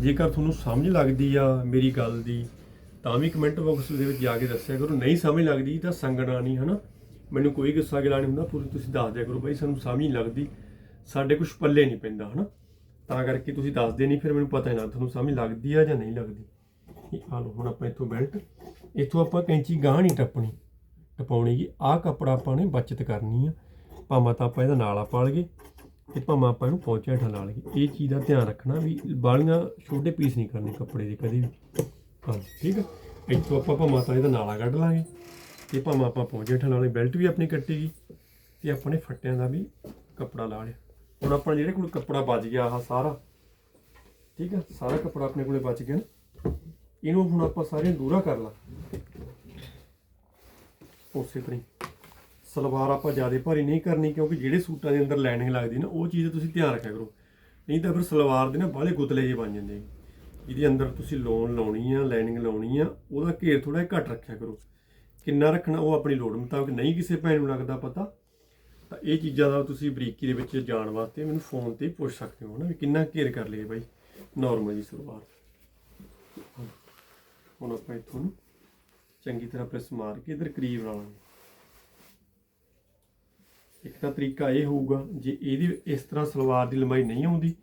ਜੇਕਰ ਤੁਹਾਨੂੰ ਸਮਝ ਲੱਗਦੀ ਆ ਮੇਰੀ ਗੱਲ ਦੀ, ਤਾਂ ਵੀ ਕਮੈਂਟ ਬਾਕਸ ਦੇ ਵਿੱਚ ਜਾ ਕੇ ਦੱਸਿਆ ਕਰੋ। ਨਹੀਂ ਸਮਝ ਲੱਗਦੀ ਤਾਂ ਸੰਗਣਾ ਨਹੀਂ, ਹਨਾ? ਮੈਨੂੰ ਕੋਈ ਗੁੱਸਾ ਗਿਲਾ ਨਹੀਂ ਹੁੰਦਾ, ਪੂਰੀ ਤੁਸੀਂ ਦੱਸ ਦਿਆ ਕਰੋ ਬਾਈ ਸਾਨੂੰ ਸਮਝ ਨਹੀਂ ਲੱਗਦੀ। ਸਾਡੇ ਕੁਝ ਪੱਲੇ ਨਹੀਂ ਪੈਂਦਾ, ਹਨਾ? ਤਾਂ ਕਰਕੇ ਤੁਸੀਂ ਦੱਸਦੇ ਨਹੀਂ, ਫਿਰ ਮੈਨੂੰ ਪਤਾ ਹੀ ਨਾ, ਤੁਹਾਨੂੰ ਸਮਝ ਲੱਗਦੀ ਆ ਜਾਂ ਨਹੀਂ ਲੱਗਦੀ। ਇਹ ਆ ਲਓ, ਹੁਣ ਆਪਾਂ ਇੱਥੋਂ ਬੈਲਟ ਇੱਥੋਂ ਆਪਾਂ ਕੈਂਚੀ ਗਾਹ ਨਹੀਂ ਟੱਪਣੀ। ਟਪਾਉਣੀ ਜੀ, ਆਹ ਕੱਪੜਾ ਆਪਾਂ ਨੇ ਬਚਤ ਕਰਨੀ ਆ। ਭਾਵੇਂ ਤਾਂ ਆਪਾਂ ਇਹਦਾ ਨਾਲਾ ਪਾ ਲਈਏ ਤੇ ਭਾਵੇਂ ਆਪਾਂ ਇਹਨੂੰ ਪੌਚੇ ਹੇਠਾਂ ਲਾ ਲਈਏ। ਇਹ ਚੀਜ਼ ਦਾ ਧਿਆਨ ਰੱਖਣਾ ਵੀ ਬਾਲੀਆਂ ਛੋਟੇ ਪੀਸ ਨਹੀਂ ਕਰਨੇ ਕੱਪੜੇ ਦੇ ਕਦੇ ਵੀ। ਹਾਂ, ਠੀਕ ਹੈ ਇੱਥੋਂ ਆਪਾਂ ਭਾਵੇਂ ਤਾਂ ਇਹਦਾ ਨਾਲਾ ਕੱਢ ਲਾਂਗੇ ਤੇ ਭਾਵੇਂ ਆਪਾਂ ਪਹੁੰਚਿਆ ਠਾ ਲਾਂਗੇ ਬੈਲਟ ਵੀ ਆਪਣੀ ਕੱਟੇਗੀ ਤੇ ਆਪਾਂ ਨੇ ਫੱਟਿਆਂ ਦਾ ਵੀ ਕੱਪੜਾ ਲਾ ਲਿਆ। ਹੁਣ ਆਪਾਂ ਜਿਹੜੇ ਕੋਲ ਕੱਪੜਾ ਬਚ ਗਿਆ ਆਹ ਸਾਰਾ, ਠੀਕ ਹੈ ਸਾਰਾ ਕੱਪੜਾ ਆਪਣੇ ਕੋਲੇ ਬਚ ਗਿਆ ਨਾ। ਇਹਨੂੰ ਹੁਣ ਆਪਾਂ ਸਾਰੇ ਦੂਰਾ ਕਰ ਲਾ। ਉਸੇ ਤਰ੍ਹਾਂ ਹੀ। ਸਲਵਾਰ ਆਪਾਂ ਜ਼ਿਆਦਾ ਭਾਰੀ ਨਹੀਂ ਕਰਨੀ ਕਿਉਂਕਿ ਜਿਹੜੇ ਸੂਟਾਂ ਦੇ ਅੰਦਰ ਲਾਈਨਿੰਗ ਲੱਗਦੀ ਨਾ, ਉਹ ਚੀਜ਼ ਦਾ ਤੁਸੀਂ ਧਿਆਨ ਰੱਖਿਆ ਕਰੋ। ਨਹੀਂ ਤਾਂ ਫਿਰ ਸਲਵਾਰ ਦੇ ਨਾ ਬਾਹਲੇ ਗੁਤਲੇ ਜਿਹੇ ਬਣ ਜਾਂਦੇ ਇਹਦੇ ਅੰਦਰ ਤੁਸੀਂ ਲੋਨ ਲਾਉਣੀ ਆ, ਲਾਈਨਿੰਗ ਲਾਉਣੀ ਆ, ਉਹਦਾ ਘੇਰ ਥੋੜਾ ਜਿਹਾ ਘੱਟ ਰੱਖਿਆ ਕਰੋ। ਕਿੰਨਾ ਰੱਖਣਾ ਉਹ ਆਪਣੀ ਲੋੜ ਮੁਤਾਬਕ ਨਹੀਂ ਕਿਸੇ ਭੈਣ ਨੂੰ ਲੱਗਦਾ ਪਤਾ। ਤਾਂ ਇਹ ਚੀਜ਼ਾਂ ਦਾ ਤੁਸੀਂ ਬਰੀਕੀ ਦੇ ਵਿੱਚ ਜਾਣ ਵਾਸਤੇ ਮੈਨੂੰ ਫੋਨ ਤੇ ਪੁੱਛ ਸਕਦੇ ਹੋ ਨਾ ਵੀ ਕਿੰਨਾ ਘੇਰ ਕਰ ਲਈਏ ਬਾਈ। ਨਾਰਮਲ ਜੀ ਸਲਵਾਰ। ਹੁਣ ਆਪਾਂ ਇੱਥੋਂ ਨੂੰ ਚੰਗੀ ਤਰ੍ਹਾਂ ਪ੍ਰੈਸ ਮਾਰ ਕੇ ਇਧਰ ਕਰੀਬ ਲਾ ਲਾਂਗੇ। ਇੱਕ ਤਾਂ ਤਰੀਕਾ ਇਹ ਹੋਊਗਾ, ਜੇ ਇਹਦੀ ਇਸ ਤਰ੍ਹਾਂ ਸਲਵਾਰ ਦੀ ਲੰਬਾਈ ਨਹੀਂ ਆਉਂਦੀ,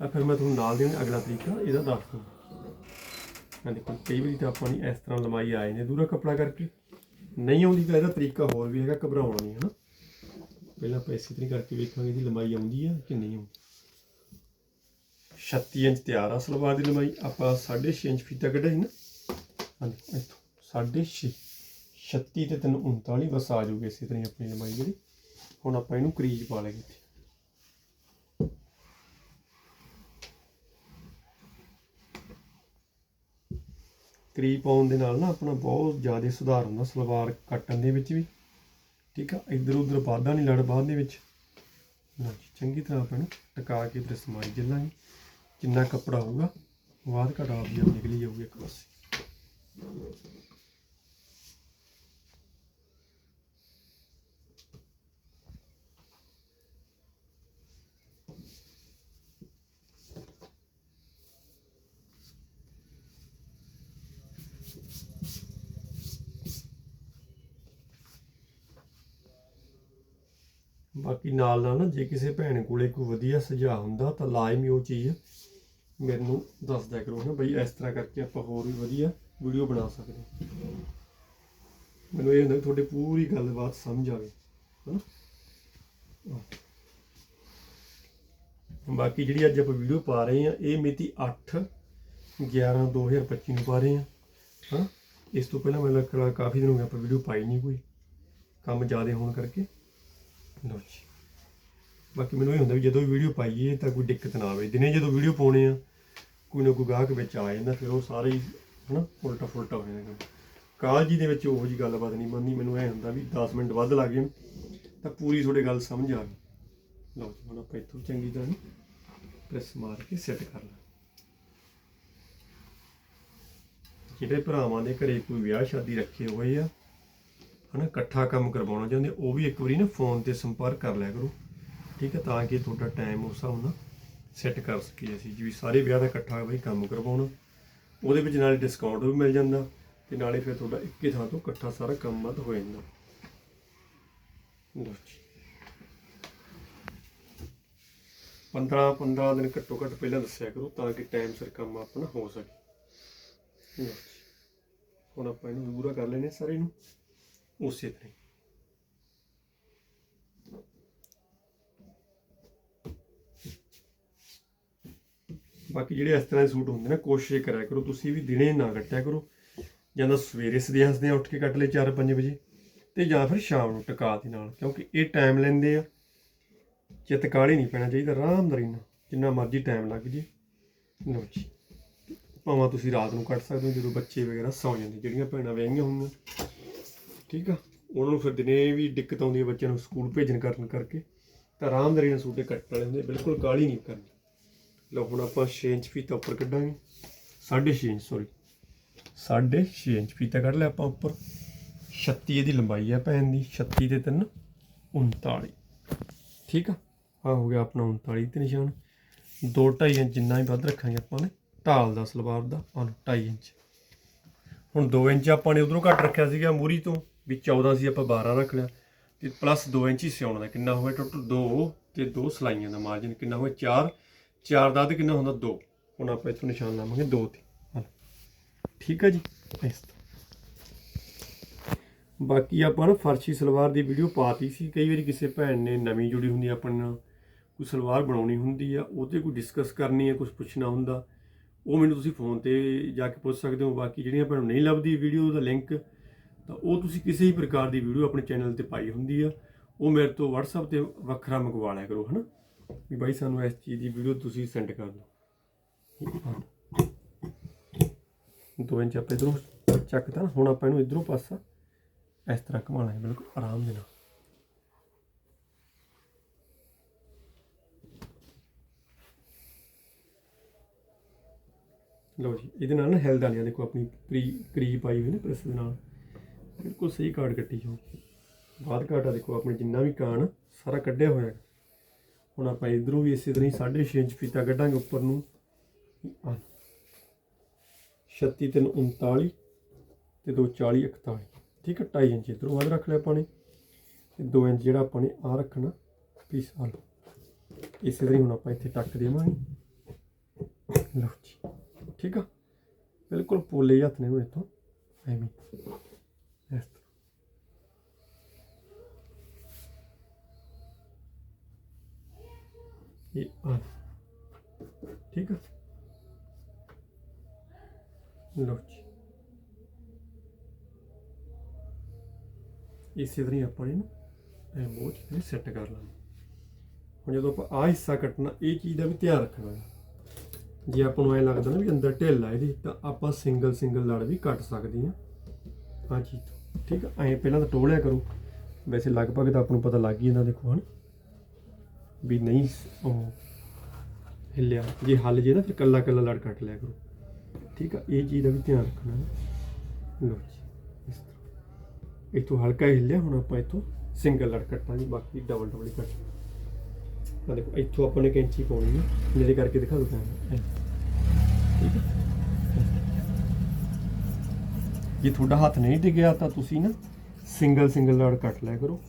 ਤਾਂ ਫਿਰ ਮੈਂ ਤੁਹਾਨੂੰ ਨਾਲ ਦੇਣ, ਅਗਲਾ ਤਰੀਕਾ ਇਹਦਾ ਦੱਸ ਦੂੰਗਾ ਮੈਂ ਦੇਖੋ, ਕਈ ਵਾਰੀ ਤਾਂ ਆਪਾਂ ਨੇ ਇਸ ਤਰ੍ਹਾਂ ਲੰਬਾਈ ਆਏ ਨੇ ਦੂਰਾ ਕੱਪੜਾ ਕਰਕੇ। ਨਹੀਂ ਆਉਂਦੀ ਤਾਂ ਇਹਦਾ ਤਰੀਕਾ ਹੋਰ ਵੀ ਹੈਗਾ, ਘਬਰਾਉਣਾ ਨਹੀਂ, ਹਨਾ? ਪਹਿਲਾਂ ਆਪਾਂ ਇਸੇ ਤਰ੍ਹਾਂ ਕਰਕੇ ਵੇਖਾਂਗੇ ਇਹਦੀ ਲੰਬਾਈ ਆਉਂਦੀ ਆ ਕਿ ਨਹੀਂ ਆਉਂਦੀ। 36 ਇੰਚ ਤਿਆਰ ਆ ਸਲਵਾਰ ਦੀ ਲੰਬਾਈ, ਆਪਾਂ 6.5 ਇੰਚ ਫੀਤਾ ਕੱਢਿਆ ਨਾ। ਹਾਂਜੀ, ਇੱਥੋਂ। 6.5 36 ਤੇ 3 39 ਬਸ ਆ ਜਾਊਗੀ ਇਸੇ ਤਰ੍ਹਾਂ ਆਪਣੀ ਲੰਬਾਈ ਜਿਹੜੀ। ਹੁਣ ਆਪਾਂ ਇਹਨੂੰ ਕਰੀਜ ਪਾ ਲਾਂਗੇ ਇੱਥੇ। ਕਰੀਜ ਪਾਉਣ ਦੇ ਨਾਲ ਨਾ ਆਪਣਾ ਬਹੁਤ ਜ਼ਿਆਦਾ ਸੁਧਾਰ ਹੁੰਦਾ, ਸਲਵਾਰ ਕੱਟਣ ਦੇ ਵਿੱਚ ਵੀ। ਠੀਕ ਆ? ਇੱਧਰ ਉੱਧਰ ਵਾਧਾ ਨਹੀਂ ਲੜ ਬਾਅਦ ਦੇ ਵਿੱਚ। ਲਓ ਚੰਗੀ ਤਰ੍ਹਾਂ ਆਪਾਂ ਇਹਨੂੰ ਟਕਾ ਕੇ ਫਿਰ ਸਮਾਈ ਚੱਲਾਂਗੇ। ਜਿੰਨਾ ਕੱਪੜਾ ਹੋਊਗਾ, ਬਾਅਦ ਘਟਾ ਆਪ ਜੀ ਨਿਕਲੀ ਜਾਊਗੀ ਇੱਕ ਪਾਸੇ। ਬਾਕੀ ਨਾਲ ਨਾਲ ਨਾ, ਜੇ ਕਿਸੇ ਭੈਣ ਕੋਲੇ ਕੋਈ ਵਧੀਆ ਸੁਝਾਅ ਹੁੰਦਾ, ਤਾਂ ਲਾਜ਼ਮੀ ਉਹ ਚੀਜ਼ ਮੈਨੂੰ ਦੱਸ ਦਿਆ ਕਰੋ ਨਾ ਬਈ ਇਸ ਤਰ੍ਹਾਂ ਕਰਕੇ ਆਪਾਂ ਹੋਰ ਵੀ ਵਧੀਆ ਵੀਡੀਓ ਬਣਾ ਸਕਦੇ ਮੈਨੂੰ ਇਹ ਹੁੰਦਾ ਕਿ ਤੁਹਾਡੀ ਪੂਰੀ ਗੱਲਬਾਤ ਸਮਝ ਆਵੇ, ਹਨਾ? ਬਾਕੀ ਜਿਹੜੀ ਅੱਜ ਆਪਾਂ ਵੀਡੀਓ ਪਾ ਰਹੇ ਆ ਇਹ ਮਿਤੀ 8 11 2025 ਨੂੰ ਪਾ ਰਹੇ ਆ ਹਾਂ ਇਸ ਤੋਂ ਪਹਿਲਾਂ ਮੈਨੂੰ ਲੱਗਦਾ ਕਾਫੀ ਦਿਨ ਹੋ ਗਏ ਆਪਾਂ ਵੀਡੀਓ ਪਾਈ ਨਹੀਂ ਕੋਈ, ਕੰਮ ਜ਼ਿਆਦਾ ਹੋਣ ਕਰਕੇ। ਲਓ ਜੀ। ਬਾਕੀ ਮੈਨੂੰ ਇਹ ਹੁੰਦਾ ਵੀ ਜਦੋਂ ਵੀਡੀਓ ਪਾਈਏ ਤਾਂ ਕੋਈ ਦਿੱਕਤ ਨਾ ਆਵੇ। ਦਿਨੇ ਜਦੋਂ ਵੀਡੀਓ ਪਾਉਣੇ ਆ, ਕੋਈ ਨਾ ਕੋਈ ਗਾਹਕ ਵਿੱਚ ਆ ਜਾਂਦਾ, ਫਿਰ ਉਹ ਸਾਰੇ ਹਨਾ ਉਲਟਾ ਫੁਲਟਾ ਹੋ ਜਾਂਦਾ ਕਾਲ ਜੀ ਦੇ ਵਿੱਚ ਉਹੋ ਜੀ ਗੱਲਬਾਤ ਨਹੀਂ ਬਣਨੀ ਮੈਨੂੰ ਇਹ ਹੁੰਦਾ ਵੀ 10 ਮਿੰਟ ਵੱਧ ਲੱਗ ਜਾਣ, ਤਾਂ ਪੂਰੀ ਤੁਹਾਡੀ ਗੱਲ ਸਮਝ ਆ ਗਈ। ਲਓ ਜੀ, ਹੁਣ ਆਪਾਂ ਇੱਥੋਂ ਚੰਗੀ ਤਰ੍ਹਾਂ ਪ੍ਰੈਸ ਮਾਰ ਕੇ ਸੈੱਟ ਕਰ ਲਾਂ। ਜਿਹੜੇ ਭਰਾਵਾਂ ਦੇ ਘਰੇ ਕੋਈ ਵਿਆਹ ਸ਼ਾਦੀ ਰੱਖੇ ਹੋਏ ਆ, ਹਨਾ, ਇਕੱਠਾ ਕੰਮ ਕਰਵਾਉਣਾ ਚਾਹੁੰਦੇ ਉਹ ਵੀ ਇੱਕ ਵਾਰੀ ਨਾ ਫੋਨ ਤੇ ਸੰਪਰਕ ਕਰ ਲਿਆ ਕਰੋ। ਠੀਕ ਹੈ ਤਾਂ ਕਿ ਤੁਹਾਡਾ ਟਾਈਮ ਉਸ ਹਿਸਾਬ ਨਾਲ ਸੈੱਟ ਕਰ ਸਕੀਏ ਅਸੀਂ ਜੀ ਸਾਰੇ ਵਿਆਹ ਦਾ ਇਕੱਠਾ ਬਈ ਕੰਮ ਕਰਵਾਉਣਾ। ਉਹਦੇ ਵਿੱਚ ਨਾਲੇ ਡਿਸਕਾਊਂਟ ਵੀ ਮਿਲ ਜਾਂਦਾ ਤੇ ਨਾਲੇ ਫਿਰ ਤੁਹਾਡਾ ਇੱਕੇ ਥਾਂ ਤੋਂ ਇਕੱਠਾ ਸਾਰਾ ਕੰਮ ਮਤ ਹੋ ਜਾਂਦਾ। ਲਓ ਜੀ। 15 15 ਦਿਨ ਘੱਟੋ ਘੱਟ ਪਹਿਲਾਂ ਦੱਸਿਆ ਕਰੋ ਤਾਂ ਕਿ ਟਾਈਮ ਸਿਰ ਕੰਮ ਆਪਣਾ ਹੋ ਸਕੇ। ਹੁਣ ਆਪਾਂ ਇਹਨੂੰ ਪੂਰਾ ਕਰ ਲੈਨੇ ਸਾਰੇ ਨੂੰ। ਉਸੇ ਤਰ੍ਹਾਂ ਬਾਕੀ ਜਿਹੜੇ ਇਸ ਤਰ੍ਹਾਂ ਦੇ ਸੂਟ ਹੁੰਦੇ ਨੇ, ਕੋਸ਼ਿਸ਼ ਕਰਿਆ ਕਰੋ, ਤੁਸੀਂ ਵੀ ਦਿਨੇ ਨਾ ਕੱਟਿਆ ਕਰੋ। ਜਾਂ ਤਾਂ ਸਵੇਰੇ ਸਦਿਆਂ ਸਦਿਆਂ ਉੱਠ ਕੇ ਕੱਟ ਲਏ 4-5 ਵਜੇ, ਤੇ ਜਾਂ ਫਿਰ ਸ਼ਾਮ ਨੂੰ ਟਕਾ ਦੇ ਨਾਲ, ਕਿਉਂਕਿ ਇਹ ਟਾਈਮ ਲੈਂਦੇ ਆ। ਚਿੱਤ ਕਾਲੀ ਨਹੀਂ ਪੈਣਾ ਚਾਹੀਦਾ ਆਰਾਮਦਾਰੀ ਨਾਲ ਜਿੰਨਾ ਮਰਜ਼ੀ ਟਾਈਮ ਲੱਗ ਜੇ। ਲਓ ਜੀ, ਭਾਵੇਂ ਤੁਸੀਂ ਰਾਤ ਨੂੰ ਕੱਟ ਸਕਦੇ ਹੋ, ਜਦੋਂ ਬੱਚੇ ਵਗੈਰਾ ਸੌ ਜਾਂਦੇ, ਜਿਹੜੀਆਂ ਭੈਣਾਂ ਵਿਆਹੀਆਂ ਹੋਈਆਂ। ਠੀਕ ਆ? ਉਹਨਾਂ ਨੂੰ ਫਿਰ ਦਿਨੇ ਵੀ ਦਿੱਕਤ ਆਉਂਦੀ ਹੈ ਬੱਚਿਆਂ ਨੂੰ ਸਕੂਲ ਭੇਜਣ ਕਰਨ ਕਰਕੇ, ਤਾਂ ਆਰਾਮਦਾਰੀ ਨਾਲ ਸੂਟੇ ਕੱਟਣ ਵਾਲੇ ਹੁੰਦੇ ਬਿਲਕੁਲ ਕਾਲੀ ਨਹੀਂ ਕਰਨੀ। ਲਓ ਹੁਣ ਆਪਾਂ 6 ਇੰਚ ਫੀਤਾ ਉੱਪਰ ਕੱਢਾਂਗੇ। 6.5 ਇੰਚ ਸੌਰੀ 6.5 ਇੰਚ ਫੀਤਾ ਕੱਢ ਲਿਆ ਆਪਾਂ ਉੱਪਰ। 36 ਇਹਦੀ ਲੰਬਾਈ ਹੈ ਭੈਣ ਦੀ 36 ਤੇ 3 39 ਠੀਕ ਆ? ਆ ਹੋ ਗਿਆ ਆਪਣਾ 39 ਤੇ ਨਿਸ਼ਾਨ। 2.5 ਇੰਚ ਜਿੰਨਾ ਹੀ ਵੱਧ ਰੱਖਾਂਗੇ ਆਪਾਂ ਨੇ, ਢਾਲ ਦਾ, ਸਲਵਾਰ ਦਾ ਆ 2.5 ਇੰਚ। ਹੁਣ 2 ਇੰਚ ਆਪਾਂ ਨੇ ਉਧਰੋਂ ਘੱਟ ਰੱਖਿਆ ਸੀਗਾ ਮੂਰੀ ਤੋਂ, ਵੀ 14 ਸੀ ਆਪਾਂ 12 ਰੱਖ ਲਿਆ। ਤੇ ਪਲੱਸ 2 ਇੰਚ ਹੀ ਸਿਉਣ ਦਾ, ਕਿੰਨਾ ਹੋਇਆ ਟੋਟਲ 2 ਤੇ 2 ਸਲਾਈਆਂ ਦਾ ਮਾਰਜਨ ਕਿੰਨਾ ਹੋਇਆ 4 4 ਦਾ ਤੇ ਕਿੰਨਾ ਹੁੰਦਾ? 2 ਹੁਣ ਆਪਾਂ ਇੱਥੋਂ ਨਿਸ਼ਾਨ ਲਾਵਾਂਗੇ 2 ਤੇ। ਹਾਂ। ਠੀਕ ਹੈ ਜੀ? ਇਸ ਬਾਕੀ ਆਪਾਂ ਨਾ ਫਰਸ਼ੀ ਸਲਵਾਰ ਦੀ ਵੀਡੀਓ ਪਾਤੀ ਸੀ। ਕਈ ਵਾਰੀ ਕਿਸੇ ਭੈਣ ਨੇ ਨਵੀਂ ਜੁੜੀ ਹੁੰਦੀ ਆ ਆਪਣੇ ਨਾਲ, ਕੋਈ ਸਲਵਾਰ ਬਣਾਉਣੀ ਹੁੰਦੀ ਆ ਉਹ ਤੇ ਕੋਈ ਡਿਸਕਸ ਕਰਨੀ ਹੈ ਕੁਝ ਪੁੱਛਣਾ ਹੁੰਦਾ, ਉਹ ਮੈਨੂੰ ਤੁਸੀਂ ਫੋਨ ਤੇ ਜਾ ਕੇ ਪੁੱਛ ਸਕਦੇ ਹੋ। ਬਾਕੀ ਜਿਹੜੀਆਂ ਭੈਣ ਨੂੰ ਨਹੀਂ ਲੱਭਦੀ ਵੀਡੀਓ ਦਾ ਲਿੰਕ ਤਾਂ ਉਹ ਤੁਸੀਂ ਕਿਸੇ ਵੀ ਪ੍ਰਕਾਰ ਦੀ ਵੀਡੀਓ ਆਪਣੇ ਚੈਨਲ ਤੇ ਪਾਈ ਹੁੰਦੀ ਆ। ਉਹ ਮੇਰੇ ਤੋਂ WhatsApp ਤੇ ਵੱਖਰਾ ਮੰਗਵਾ ਲਿਆ ਕਰੋ, ਹਨਾ? ਵੀ ਬਾਈ ਸਾਨੂੰ ਇਸ ਚੀਜ਼ ਦੀ ਵੀਡੀਓ ਤੁਸੀਂ ਸੈਂਡ ਕਰ ਦਿਓ। ਦੋ ਇੰਚ ਆਪਾਂ ਇਧਰੋਂ ਚੱਕਦਾ ਨਾ ਹੁਣ ਆਪਾਂ ਇਹਨੂੰ ਇਧਰੋਂ ਪਾਸਾ ਇਸ ਤਰ੍ਹਾਂ ਘੁਮਾਉਣਾ ਹੈ, ਬਿਲਕੁਲ ਆਰਾਮ ਦੇ ਨਾਲ। ਲਓ ਜੀ, ਇਹਦੇ ਨਾਲ ਨਾ ਹੈਲਦ ਨਹੀਂ ਦੇਖੋ ਆਪਣੀ ਪ੍ਰੀ ਕਰੀ ਪਾਈ ਹੋਈ ਨਾ ਪ੍ਰੈਸ ਦੇ ਨਾਲ। ਬਿਲਕੁਲ ਸਹੀ ਕਾਰਡ ਕੱਟੀ ਜਾਓ ਬਾਅਦ ਕਾਟਾ ਦੇਖੋ, ਆਪਣੇ ਜਿੰਨਾ ਵੀ ਕਾਣ ਸਾਰਾ ਕੱਢਿਆ ਹੋਇਆ ਹੈ। ਹੁਣ ਆਪਾਂ ਇਧਰੋਂ ਵੀ ਇਸੇ ਤਰ੍ਹਾਂ ਹੀ 6.5 ਇੰਚ ਫੀਤਾ ਕੱਢਾਂਗੇ ਉੱਪਰ ਨੂੰ। ਆਹ। 36 ਤਿੰਨ 39 ਤੇ 2 40 41 ਠੀਕ ਹੈ 2.5 ਇੰਚ ਇਧਰੋਂ ਵੱਧ ਰੱਖ ਲਿਆ ਆਪਾਂ ਨੇ। ਤੇ 2 ਇੰਚ ਜਿਹੜਾ ਆਪਾਂ ਨੇ ਆ ਰੱਖਣਾ ਪੀਸ ਆ ਲਓ। ਇਸੇ ਤਰ੍ਹਾਂ ਹੀ ਹੁਣ ਆਪਾਂ ਇੱਥੇ ਟੱਕ ਦੇਵਾਂਗੇ। ਲਓ ਜੀ। ਠੀਕ ਆ? ਬਿਲਕੁਲ ਪੋਲੇ ਹੱਥ ਨੇ ਹੁਣ ਇੱਥੋਂ। ਐਵੇਂ। ਇਸ ਇਹ ਆ ਠੀਕ ਆ। ਲੋ ਜੀ। ਇਸੇ ਤਰ੍ਹਾਂ ਹੀ ਆਪਾਂ ਇਹਨੂੰ ਇਹ ਬਹੁਤ ਤੇ ਸੈੱਟ ਕਰ ਲਾਂਗੇ। ਹੁਣ ਜਦੋਂ ਆਪਾਂ ਆ ਹਿੱਸਾ ਕੱਟਣਾ, ਇਹ ਚੀਜ਼ ਦਾ ਵੀ ਧਿਆਨ ਰੱਖਣਾ ਹੈ। ਜੇ ਆਪਾਂ ਨੂੰ ਐ ਲੱਗਦਾ ਨਾ ਵੀ ਅੰਦਰ ਢਿੱਲ ਆ ਇਹਦੀ, ਤਾਂ ਆਪਾਂ ਸਿੰਗਲ ਸਿੰਗਲ ਲੜ ਵੀ ਕੱਟ ਸਕਦੇ ਹਾਂ। ਆ ਚੀਜ਼ ਤੋਂ। ਠੀਕ ਆ? ਐਂ ਪਹਿਲਾਂ ਤਾਂ ਟੋਲਿਆ ਕਰੋ। ਵੈਸੇ ਲਗਭਗ ਤਾਂ ਆਪਾਂ ਨੂੰ ਪਤਾ ਲੱਗ ਹੀ ਜਾਂਦਾ, ਦੇਖੋ, ਹਨ? ਵੀ ਨਹੀਂ ਉਹ ਹਿੱਲਿਆ ਜੇ ਹੱਲ ਜੇ ਨਾ ਫਿਰ ਕੱਲਾ ਕੱਲਾ ਲੜ ਕੱਟ ਲਿਆ ਕਰੋ। ਠੀਕ ਆ? ਇਹ ਚੀਜ਼ ਦਾ ਵੀ ਧਿਆਨ ਰੱਖਣਾ ਲਓ ਜੀ ਇਸ ਤਰ੍ਹਾਂ। ਇੱਥੋਂ ਹਲਕਾ ਹੀ ਹਿੱਲਿਆ ਹੁਣ ਆਪਾਂ ਇੱਥੋਂ ਸਿੰਗਲ ਲੜ ਕੱਟਾਂਗੇ ਬਾਕੀ ਡਬਲ ਡਬਲ ਹੀ ਕੱਟ। ਆ ਦੇਖੋ ਇੱਥੋਂ ਆਪਾਂ ਨੇ ਕੈਂਚੀ ਪਾਉਣੀ ਹੈ। ਜਿਹੜੇ ਕਰਕੇ ਦਿਖਾ ਦੋ ਤੁਹਾਨੂੰ ਠੀਕ ਹੈ ਜੇ ਤੁਹਾਡਾ ਹੱਥ ਨਹੀਂ ਡਿੱਗਿਆ ਤਾਂ ਤੁਸੀਂ ਨਾ ਸਿੰਗਲ ਸਿੰਗਲ ਲੜ ਕੱਟ ਲਿਆ ਕਰੋ।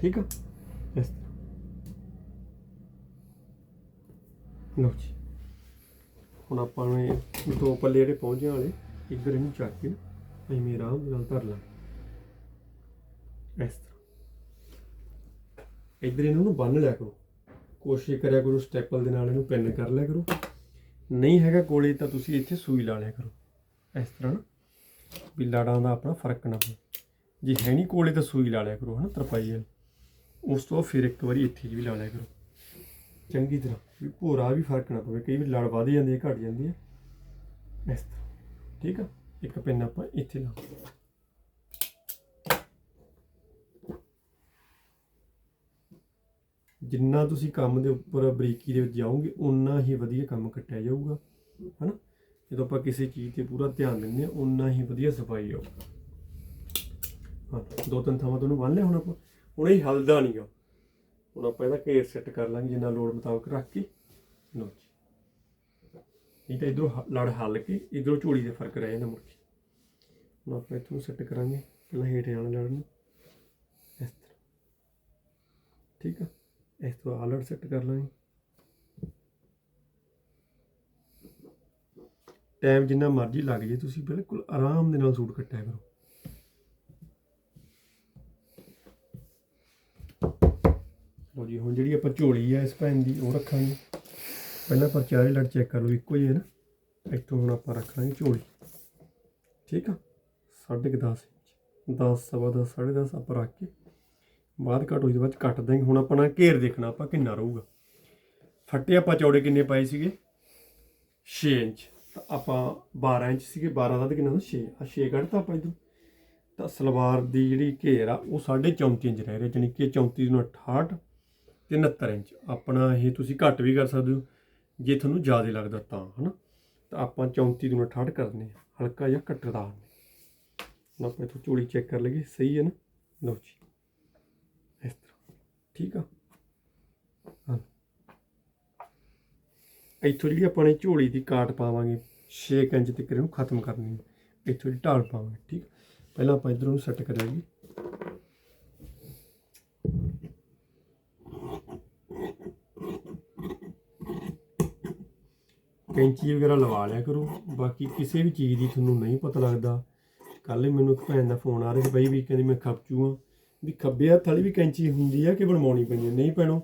ਠੀਕ ਆ? ਇਸ ਤਰ੍ਹਾਂ। ਲਓ ਜੀ। ਹੁਣ ਆਪਾਂ ਨੇ ਦੋ ਪੱਲੇ ਜਿਹੜੇ ਪਹੁੰਚੇ ਵਾਲੇ ਇੱਧਰ ਇਹਨੂੰ ਚੱਕ ਕੇ ਐਵੇਂ ਆਰਾਮ ਨਾਲ ਧਰ ਲਾਂ ਇਸ ਤਰ੍ਹਾਂ। ਇੱਧਰ ਇਹਨੂੰ ਨੂੰ ਬੰਨ ਲਿਆ ਕਰੋ। ਕੋਸ਼ਿਸ਼ ਕਰਿਆ ਕਰੋ ਸਟੈਪਲ ਦੇ ਨਾਲ ਇਹਨੂੰ ਪਿੰਨ ਕਰ ਲਿਆ ਕਰੋ। ਨਹੀਂ ਹੈਗਾ ਕੋਲੇ ਤਾਂ ਤੁਸੀਂ ਇੱਥੇ ਸੂਈ ਲਾ ਲਿਆ ਕਰੋ। ਇਸ ਤਰ੍ਹਾਂ ਨਾ, ਵੀ ਲਾੜਾਂ ਦਾ ਆਪਣਾ ਫ਼ਰਕ ਨਾ ਪਵੇ। ਜੇ ਹੈ ਨਹੀਂ ਕੋਲੇ ਤਾਂ ਸੂਈ ਲਾ ਲਿਆ ਕਰੋ, ਹਨਾ, ਤਰਪਾਈ ਵਾਲੀ। ਉਸ ਤੋਂ ਫਿਰ ਇੱਕ ਵਾਰੀ ਇੱਥੇ ਵੀ ਲਾ ਲਿਆ ਕਰੋ। ਚੰਗੀ ਤਰ੍ਹਾਂ ਵੀ ਭੋਰਾ ਵੀ ਫ਼ਰਕ ਨਾ ਪਵੇ, ਕਈ ਵਾਰ ਲੜ ਵਧ ਜਾਂਦੀ ਹੈ, ਘਟ ਜਾਂਦੀ ਹੈ। ਇਸ ਤਰ੍ਹਾਂ, ਠੀਕ ਆ? ਇੱਕ ਪਿੰਨ ਆਪਾਂ ਇੱਥੇ ਲਾ। ਜਿੰਨਾ ਤੁਸੀਂ ਕੰਮ ਦੇ ਉੱਪਰ ਬਰੀਕੀ ਦੇ ਵਿੱਚ ਜਾਓਗੇ ਉਨਾ ਹੀ ਵਧੀਆ ਕੰਮ ਕੱਟਿਆ ਜਾਊਗਾ, ਹਨਾ? ਜਦੋਂ ਆਪਾਂ ਕਿਸੇ ਚੀਜ਼ ਤੇ ਪੂਰਾ ਧਿਆਨ ਦਿੰਦੇ ਹਾਂ ਉਨਾ ਹੀ ਵਧੀਆ ਸਫ਼ਾਈ ਆਊ। ਹਾਂ, ਦੋ ਤਿੰਨ ਥਾਵਾਂ ਤੁਹਾਨੂੰ ਉਹਨੂੰ ਬੰਨ ਲਿਆ ਹੁਣ ਆਪਾਂ। ਹੁਣ ਇਹ ਹਲਦਾ ਨਹੀਂਗਾ ਹੁਣ ਆਪਾਂ ਇਹਦਾ ਘੇਰ ਸੈੱਟ ਕਰ ਲਾਂਗੇ ਜਿੰਨਾ ਲੋੜ ਮੁਤਾਬਕ ਰੱਖ ਕੇ। ਲਓ ਜੀ। ਇਹ ਤਾਂ ਇਧਰੋਂ ਲੜ ਹੱਲ ਕੇ ਇਧਰੋਂ ਝੋਲੀ ਦੇ ਫ਼ਰਕ ਰਹਿ ਜਾਂਦਾ ਮੁੜ ਕੇ। ਹੁਣ ਆਪਾਂ ਇੱਥੋਂ ਸੈੱਟ ਕਰਾਂਗੇ ਪਹਿਲਾਂ ਹੇਠ ਵਾਲਾ ਲੜ ਨੂੰ। ਇਸ ਤਰ੍ਹਾਂ। ਠੀਕ ਆ? ਇਸ ਤੋਂ ਆਲਰ ਸੈੱਟ ਕਰ ਲਾਂਗੇ। ਟਾਈਮ ਜਿੰਨਾ ਮਰਜ਼ੀ ਲੱਗ ਜੇ ਤੁਸੀਂ ਬਿਲਕੁਲ ਆਰਾਮ ਦੇ ਨਾਲ ਸੂਟ ਕੱਟਿਆ ਕਰੋ। ਲਓ ਜੀ, ਹੁਣ ਜਿਹੜੀ ਆਪਾਂ ਝੋਲੀ ਆ, ਇਸ ਭੈਣ ਦੀ ਉਹ ਰੱਖਾਂਗੇ। ਪਹਿਲਾਂ ਪਰ ਚਾਰੇ ਲੜ ਚੈੱਕ ਕਰ ਲਓ, ਇੱਕੋ ਹੀ ਹੈ ਨਾ। ਇੱਥੋਂ ਹੁਣ ਆਪਾਂ ਰੱਖ ਲਾਂਗੇ ਝੋਲੀ। ਠੀਕ ਆ? ਸਾਢੇ ਕੁ 10 ਇੰਚ। 10 ਸਵਾ 10 ਸਾਢੇ 10 ਆਪਾਂ ਰੱਖ ਕੇ, ਬਾਅਦ ਘੱਟ ਹੋਈ ਦੇ ਬਾਅਦ ਕੱਟ ਦਾਂਗੇ ਹੁਣ ਆਪਣਾ ਘੇਰ ਦੇਖਣਾ, ਆਪਾਂ ਕਿੰਨਾ ਰਹੂਗਾ। ਫੱਟੇ ਆਪਾਂ ਚੌੜੇ ਕਿੰਨੇ ਪਾਏ ਸੀਗੇ? 6 ਇੰਚ। ਤਾਂ ਆਪਾਂ 12 ਇੰਚ ਸੀਗੇ 12 ਦਾ ਤੇ ਕਿੰਨਾ ਹੁੰਦਾ 6 ਆ 6 ਕੱਢਤਾ ਆਪਾਂ ਇਦੋਂ ਤਾਂ ਸਲਵਾਰ ਦੀ ਜਿਹੜੀ ਘੇਰ ਆ, ਉਹ 34.5 ਇੰਚ ਰਹਿ ਰਿਹਾ ਜਾਣੀ ਕਿ 34 ਨੂੰ 68 ਤੇ 69 ਇੰਚ। ਆਪਣਾ ਇਹ ਤੁਸੀਂ ਘੱਟ ਵੀ ਕਰ ਸਕਦੇ ਹੋ। ਜੇ ਤੁਹਾਨੂੰ ਜ਼ਿਆਦਾ ਲੱਗਦਾ ਤਾਂ, ਹਨਾ? ਤਾਂ ਆਪਾਂ 34 ਨੂੰ 68 ਕਰਨੇ ਹਲਕਾ ਜਿਹਾ ਕੱਟਦਾ ਹੁਣ ਆਪਾਂ ਇਥੋਂ ਚੋੜੀ ਚੈੱਕ ਕਰ ਲਈਏ। ਸਹੀ ਹੈ ਨਾ? ਲਓ ਜੀ। ਇਸ ਤਰ੍ਹਾਂ। ਠੀਕ ਆ? ਹਾਂ। ਇੱਥੋਂ ਜਿਹੜੀ ਆਪਾਂ ਨੇ ਝੋਲੀ ਦੀ ਕਾਟ ਪਾਵਾਂਗੇ 6 ਇੰਚ ਤੱਕ ਇਹਨੂੰ ਖਤਮ ਕਰਨੀ ਹੈ। ਇੱਥੋਂ ਦੀ ਢਾਲ ਪਾਵਾਂਗੇ। ਠੀਕ ਪਹਿਲਾਂ ਆਪਾਂ ਇਧਰੋਂ ਸੈੱਟ ਕਰਾਂਗੇ। ਕੈਂਚੀ ਵਗੈਰਾ ਲਵਾ ਲਿਆ ਕਰੋ। ਬਾਕੀ ਕਿਸੇ ਵੀ ਚੀਜ਼ ਦੀ ਤੁਹਾਨੂੰ ਨਹੀਂ ਪਤਾ ਲੱਗਦਾ। ਕੱਲ ਹੀ ਮੈਨੂੰ ਇੱਕ ਭੈਣ ਦਾ ਫੋਨ ਆ ਰਿਹਾ ਸੀ ਬਈ ਵੀ ਕਹਿੰਦੀ ਮੈਂ ਖਪਚੂ ਆ। ਵੀ ਖੱਬੇ ਹੱਥ ਵਾਲੀ ਵੀ ਕੈਂਚੀ ਹੁੰਦੀ ਆ ਕਿ ਬਣਵਾਉਣੀ ਪੈਂਦੀ ਨਹੀਂ ਪੈਣੋ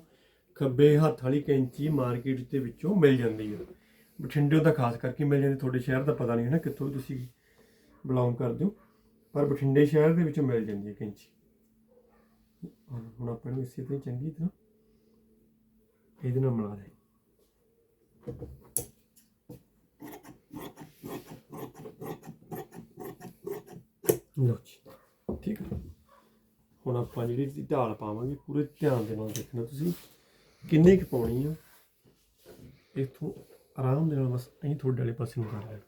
ਖੱਬੇ ਹੱਥ ਵਾਲੀ ਕੈਂਚੀ ਮਾਰਕੀਟ ਦੇ ਵਿੱਚੋਂ ਮਿਲ ਜਾਂਦੀ ਹੈ ਬਠਿੰਡੇ ਤਾਂ ਖਾਸ ਕਰਕੇ ਮਿਲ ਜਾਂਦੀ, ਤੁਹਾਡੇ ਸ਼ਹਿਰ ਦਾ ਪਤਾ ਨਹੀਂ ਹੈ ਨਾ ਕਿੱਥੋਂ ਤੁਸੀਂ ਬਿਲੋਂਗ ਕਰਦੇ ਹੋ। ਪਰ ਬਠਿੰਡੇ ਸ਼ਹਿਰ ਦੇ ਵਿੱਚੋਂ ਮਿਲ ਜਾਂਦੀ ਹੈ ਕੈਂਚੀ। ਹੁਣ ਹੁਣ ਆਪਾਂ ਨੂੰ ਇਸੇ ਤਰ੍ਹਾਂ ਚੰਗੀ ਤਰ੍ਹਾਂ ਇਹਦੇ ਨਾਲ ਮਿਲਾ ਦੇ। ਲਓ ਜੀ। ਠੀਕ ਹੈ। ਹੁਣ ਆਪਾਂ ਜਿਹੜੀ ਇਹਦੀ ਢਾਲ ਪਾਵਾਂਗੇ, ਪੂਰੇ ਧਿਆਨ ਦੇ ਨਾਲ ਦੇਖਣਾ ਤੁਸੀਂ, ਕਿੰਨੀ ਕੁ ਪਾਉਣੀ ਆ। ਇੱਥੋਂ ਆਰਾਮ ਦੇ ਨਾਲ ਬਸ ਅਸੀਂ ਤੁਹਾਡੇ ਵਾਲੇ ਪਾਸੇ ਨੂੰ ਕਰ ਲੈਣਾ।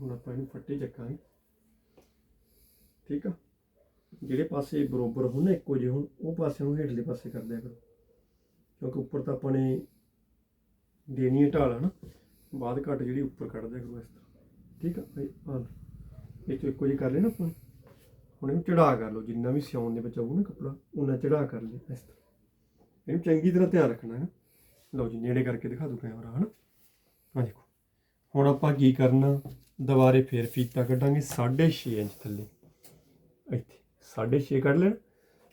ਹੁਣ ਆਪਾਂ ਇਹਨੂੰ ਫੱਟੇ ਚੱਕਾਂਗੇ। ਠੀਕ ਆ? ਜਿਹੜੇ ਪਾਸੇ ਬਰੋਬਰ ਹੋਣ ਨਾ ਇੱਕੋ ਜਿਹੇ ਹੋਣ, ਉਹ ਪਾਸੇ ਨੂੰ ਹੇਠਲੇ ਪਾਸੇ ਕਰ ਦਿਆ ਕਰੋ। ਕਿਉਂਕਿ ਉੱਪਰ ਤਾਂ ਆਪਾਂ ਨੇ ਦੇਣੀ ਹੈ ਢਾਲ, ਹਨਾ? ਬਾਅਦ ਘੱਟ ਜਿਹੜੀ ਉੱਪਰ ਕੱਢ ਦਿਆ ਕਰੋ ਇਸ ਤਰ੍ਹਾਂ। ਠੀਕ ਆ? ਭਾਈ ਹਾਂ ਇਹ ਤੋਂ ਇੱਕੋ ਜਿਹੀ ਕਰ ਲੈਣਾ ਆਪਾਂ। ਹੁਣ ਇਹਨੂੰ ਚੜਾ ਕਰ ਲਓ, ਜਿੰਨਾ ਵੀ ਸਿਉਣ ਦੇ ਵਿੱਚ ਆਊ ਨਾ ਕੱਪੜਾ ਉਹਨਾਂ ਚੜਾ ਕਰ ਲਈ ਇਸ ਤਰ੍ਹਾਂ। ਇਹਨੂੰ ਚੰਗੀ ਤਰ੍ਹਾਂ ਧਿਆਨ ਰੱਖਣਾ ਹੈ ਲਓ ਜੀ, ਨੇੜੇ ਕਰਕੇ ਦਿਖਾ ਦੂ ਕੈਮਰਾ ਹਨਾ? ਆ ਦੇਖੋ। ਹੁਣ ਆਪਾਂ ਕੀ ਕਰਨਾ? ਦੁਬਾਰੇ ਫੇਰ ਫੀਤਾ ਕੱਢਾਂਗੇ 6.5 ਇੰਚ ਥੱਲੇ। ਇੱਥੇ। 6.5 ਕੱਢ ਲੈਣ।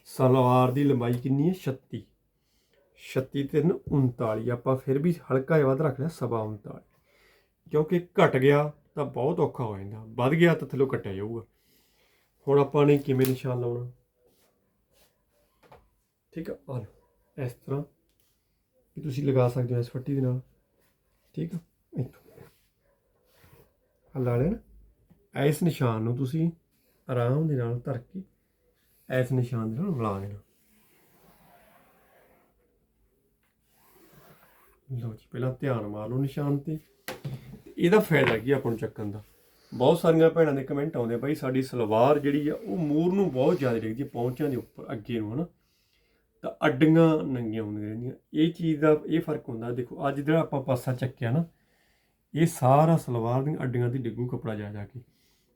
ਸਲਵਾਰ ਦੀ ਲੰਬਾਈ ਕਿੰਨੀ ਹੈ? 36 36 ਤੇ 39 ਆਪਾਂ ਫਿਰ ਵੀ ਹਲਕਾ ਜਿਹਾ ਵੱਧ ਰੱਖ ਲਿਆ, ਸਵਾ 39 ਕਿਉਂਕਿ ਘਟ ਗਿਆ ਤਾਂ ਬਹੁਤ ਔਖਾ ਹੋ ਜਾਂਦਾ, ਵੱਧ ਗਿਆ ਤਾਂ ਥੱਲੋਂ ਕੱਟਿਆ ਜਾਊਗਾ। ਹੁਣ ਆਪਾਂ ਨੇ ਕਿਵੇਂ ਨਿਸ਼ਾਨ ਲਾਉਣਾ? ਠੀਕ ਆ ਆ ਇਸ ਤਰ੍ਹਾਂ ਕਿ ਤੁਸੀਂ ਲਗਾ ਸਕਦੇ ਹੋ ਇਸ ਫੱਟੀ ਦੇ ਨਾਲ। ਠੀਕ ਆ, ਇੱਥੋਂ। ਲੈਣਾ। ਇਸ ਨਿਸ਼ਾਨ ਨੂੰ ਤੁਸੀਂ ਆਰਾਮ ਦੇ ਨਾਲ ਧਰ ਕੇ ਇਸ ਨਿਸ਼ਾਨ ਦੇ ਨਾਲ ਮਿਲਾ ਦੇਣਾ। ਲਓ ਜੀ, ਪਹਿਲਾਂ ਧਿਆਨ ਮਾਰ ਲਓ ਨਿਸ਼ਾਨ ਤੇ। ਇਹਦਾ ਫਾਇਦਾ ਕੀ ਆਪਾਂ ਨੂੰ ਚੱਕਣ ਦਾ? ਬਹੁਤ ਸਾਰੀਆਂ ਭੈਣਾਂ ਦੇ ਕਮੈਂਟ ਆਉਂਦੇ ਆ ਬਾਈ ਸਾਡੀ ਸਲਵਾਰ ਜਿਹੜੀ ਆ, ਉਹ ਮੂਰ ਨੂੰ ਬਹੁਤ ਜ਼ਿਆਦਾ ਡਿੱਗਦੀ ਆ ਪੌਂਚਾਂ ਦੇ ਉੱਪਰ, ਅੱਗੇ ਨੂੰ, ਹਨਾ? ਤਾਂ ਅੱਡੀਆਂ ਨੰਗੀਆਂ ਹੁੰਦੀਆਂ ਰਹਿੰਦੀਆਂ। ਇਹ ਚੀਜ਼ ਦਾ ਇਹ ਫ਼ਰਕ ਹੁੰਦਾ, ਦੇਖੋ, ਅੱਜ ਜਿਹੜਾ ਆਪਾਂ ਪਾਸਾ ਚੱਕਿਆ ਨਾ, ਇਹ ਸਾਰਾ ਸਲਵਾਰ ਦੀਆਂ ਅੱਡੀਆਂ ਤੇ ਡਿੱਗੂ ਕਪੜਾ ਜਾ ਜਾ ਕੇ।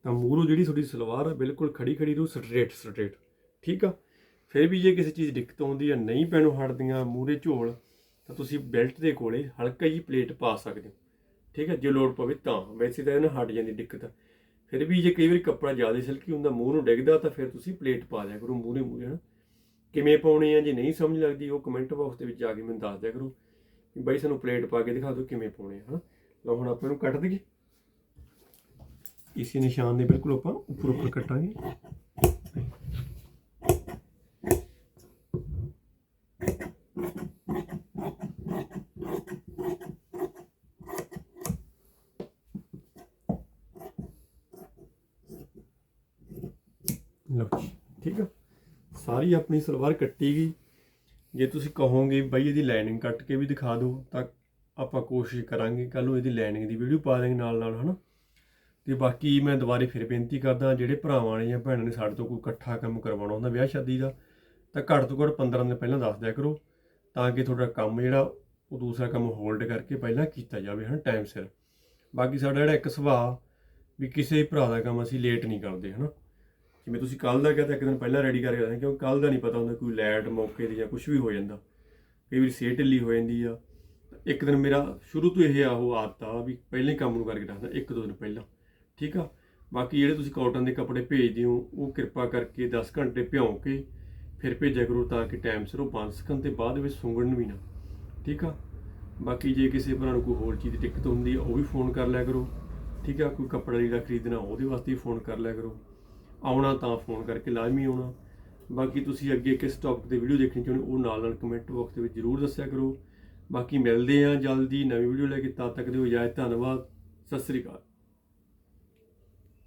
ਤਾਂ ਮੂਰੋਂ ਜਿਹੜੀ ਤੁਹਾਡੀ ਸਲਵਾਰ ਆ, ਬਿਲਕੁਲ ਖੜੀ ਖੜੀ ਰੂ ਸਟ੍ਰੇਟ ਸਟ੍ਰੇਟ ਠੀਕ ਆ? ਫਿਰ ਵੀ ਜੇ ਕਿਸੇ ਚੀਜ਼ ਦਿੱਕਤ ਆਉਂਦੀ ਆ, ਨਹੀਂ ਪੈਣੋਂ ਹਟਦੀਆਂ, ਮੂਰੇ ਝੋਲ ਤਾਂ ਤੁਸੀਂ ਬੈਲਟ ਦੇ ਕੋਲੇ ਹਲਕਾ ਜਿਹੀ ਪਲੇਟ ਪਾ ਸਕਦੇ ਹੋ। ਠੀਕ ਹੈ, ਜੇ ਲੋੜ ਪਵੇ ਤਾਂ। ਵੈਸੇ ਤਾਂ ਇਹਨਾਂ ਹਟ ਜਾਂਦੀ ਦਿੱਕਤ। ਫਿਰ ਵੀ ਜੇ ਕਈ ਵਾਰੀ ਕੱਪੜਾ ਜ਼ਿਆਦਾ ਸਿਲਕੀ ਹੁੰਦਾ, ਮੂੰਹ ਨੂੰ ਡਿੱਗਦਾ, ਤਾਂ ਫਿਰ ਤੁਸੀਂ ਪਲੇਟ ਪਾ ਦਿਆ ਕਰੋ ਮੂਹਰੇ ਮੂਹਰੇ, ਹਨਾ। ਕਿਵੇਂ ਪਾਉਣੀ ਆ, ਜੇ ਨਹੀਂ ਸਮਝ ਲੱਗਦੀ, ਉਹ ਕਮੈਂਟ ਬਾਕਸ ਦੇ ਵਿੱਚ ਜਾ ਕੇ ਮੈਨੂੰ ਦੱਸ ਦਿਆ ਕਰੋ ਕਿ ਬਾਈ ਸਾਨੂੰ ਪਲੇਟ ਪਾ ਕੇ ਦਿਖਾ ਦਿਓ ਕਿਵੇਂ ਪਾਉਣੇ ਆ, ਹਨਾ। ਲਓ, ਹੁਣ ਆਪਾਂ ਇਹਨੂੰ ਕੱਟ ਦਈਏ। ਇਸੇ ਨਿਸ਼ਾਨ ਦੇ ਬਿਲਕੁਲ ਆਪਾਂ ਉੱਪਰ ਉੱਪਰ ਕੱਟਾਂਗੇ ਲਓ ਜੀ ਠੀਕ ਆ ਸਾਰੀ ਆਪਣੀ ਸਲਵਾਰ ਕੱਟੀ ਗਈ। ਜੇ ਤੁਸੀਂ ਕਹੋਗੇ ਬਾਈ ਇਹਦੀ ਲਾਈਨਿੰਗ ਕੱਟ ਕੇ ਵੀ ਦਿਖਾ ਦਿਓ, ਤਾਂ ਆਪਾਂ ਕੋਸ਼ਿਸ਼ ਕਰਾਂਗੇ ਕੱਲ ਨੂੰ ਇਹਦੀ ਲਾਈਨਿੰਗ ਦੀ ਵੀਡੀਓ ਪਾ ਦਾਂਗੇ ਨਾਲ ਨਾਲ ਹਨਾ? ਤੇ ਬਾਕੀ ਮੈਂ ਦੁਬਾਰੇ ਫਿਰ ਬੇਨਤੀ ਕਰਦਾ, ਜਿਹੜੇ ਭਰਾਵਾਂ ਨੇ ਜਾਂ ਭੈਣਾਂ ਨੇ ਸਾਡੇ ਤੋਂ ਕੋਈ ਇਕੱਠਾ ਕੰਮ ਕਰਵਾਉਣਾ ਹੁੰਦਾ ਵਿਆਹ ਸ਼ਾਦੀ ਦਾ, ਤਾਂ ਘੱਟ ਤੋਂ ਘੱਟ 15 ਦਿਨ ਪਹਿਲਾਂ ਦੱਸ ਦਿਆ ਕਰੋ, ਤਾਂ ਕਿ ਤੁਹਾਡਾ ਕੰਮ ਜਿਹੜਾ, ਉਹ ਦੂਸਰਾ ਕੰਮ ਹੋਲਡ ਕਰਕੇ ਪਹਿਲਾਂ ਕੀਤਾ ਜਾਵੇ, ਹਨਾ ਟਾਈਮ ਸਿਰ। ਬਾਕੀ ਸਾਡਾ ਜਿਹੜਾ ਇੱਕ ਸੁਭਾਅ ਵੀ ਕਿਸੇ ਭਰਾ ਦਾ ਕੰਮ ਅਸੀਂ ਲੇਟ ਨਹੀਂ ਕਰਦੇ, ਹਨਾ? ਜਿਵੇਂ ਤੁਸੀਂ ਕੱਲ ਦਾ ਕਿਹਾ ਤਾਂ ਇੱਕ ਦਿਨ ਪਹਿਲਾਂ ਰੈਡੀ ਕਰਕੇ ਰੱਖਦੇ ਕਿਉਂਕਿ ਕੱਲ ਦਾ ਨਹੀਂ ਪਤਾ ਹੁੰਦਾ, ਕੋਈ ਲੈਟ ਮੌਕੇ ਦੀ ਜਾਂ ਕੁਝ ਵੀ ਹੋ ਜਾਂਦਾ। ਕਈ ਵਾਰੀ ਸਿਹਤ ਢਿੱਲੀ ਹੋ ਜਾਂਦੀ ਆ। ਇੱਕ ਦਿਨ ਮੇਰਾ ਸ਼ੁਰੂ ਤੋਂ ਇਹ ਆ ਉਹ ਆਦਤ ਆ ਵੀ ਪਹਿਲਾਂ ਹੀ ਕੰਮ ਨੂੰ ਕਰਕੇ ਰੱਖਦਾ, ਇੱਕ ਦੋ ਦਿਨ ਪਹਿਲਾਂ। ਠੀਕ ਆ? ਬਾਕੀ ਜਿਹੜੇ ਤੁਸੀਂ ਕਾਟਨ ਦੇ ਕੱਪੜੇ ਭੇਜਦੇ ਹੋ, ਉਹ ਕਿਰਪਾ ਕਰਕੇ 10 ਘੰਟੇ ਭਿਉਂ ਕੇ ਫਿਰ ਭੇਜਿਆ ਕਰੋ ਤਾਂ ਕਿ ਟਾਈਮ ਸਿਰ ਉਹ ਬਣ ਸਕਣ ਤੇ ਬਾਅਦ ਵਿੱਚ ਸੁੰਗੜਨ ਵੀ ਨਾ। ਠੀਕ ਆ? ਬਾਕੀ ਜੇ ਕਿਸੇ ਭਰਾ ਨੂੰ ਕੋਈ ਹੋਰ ਚੀਜ਼ ਦੀ ਦਿੱਕਤ ਹੁੰਦੀ ਆ, ਉਹ ਵੀ ਫੋਨ ਕਰ ਲਿਆ ਕਰੋ। ਠੀਕ ਆ? ਕੋਈ ਕੱਪੜਾ ਲੀੜਾ ਖਰੀਦਣਾ, ਉਹਦੇ ਵਾਸਤੇ ਵੀ ਫੋਨ ਕਰ ਲਿਆ ਕਰੋ। ਆਉਣਾ ਤਾਂ ਫੋਨ ਕਰਕੇ ਲਾਜ਼ਮੀ ਆਉਣਾ। ਬਾਕੀ ਤੁਸੀਂ ਅੱਗੇ ਕਿਸ ਟੌਪਿਕ ਤੇ ਵੀਡੀਓ ਦੇਖਣੀ ਚਾਹੁੰਦੇ ਹੋ, ਉਹ ਨਾਲ ਨਾਲ ਕਮੈਂਟ ਬਾਕਸ ਦੇ ਵਿੱਚ ਜਰੂਰ ਦੱਸਿਆ ਕਰੋ। ਬਾਕੀ ਮਿਲਦੇ ਆ ਜਲਦੀ ਨਵੀਂ ਵੀਡੀਓ ਲੈ ਕੇ, ਤਦ ਤੱਕ ਦਿਓ ਇਜਾਜ਼ਤ ਧੰਨਵਾਦ, ਸਤਿ ਸ੍ਰੀ ਅਕਾਲ।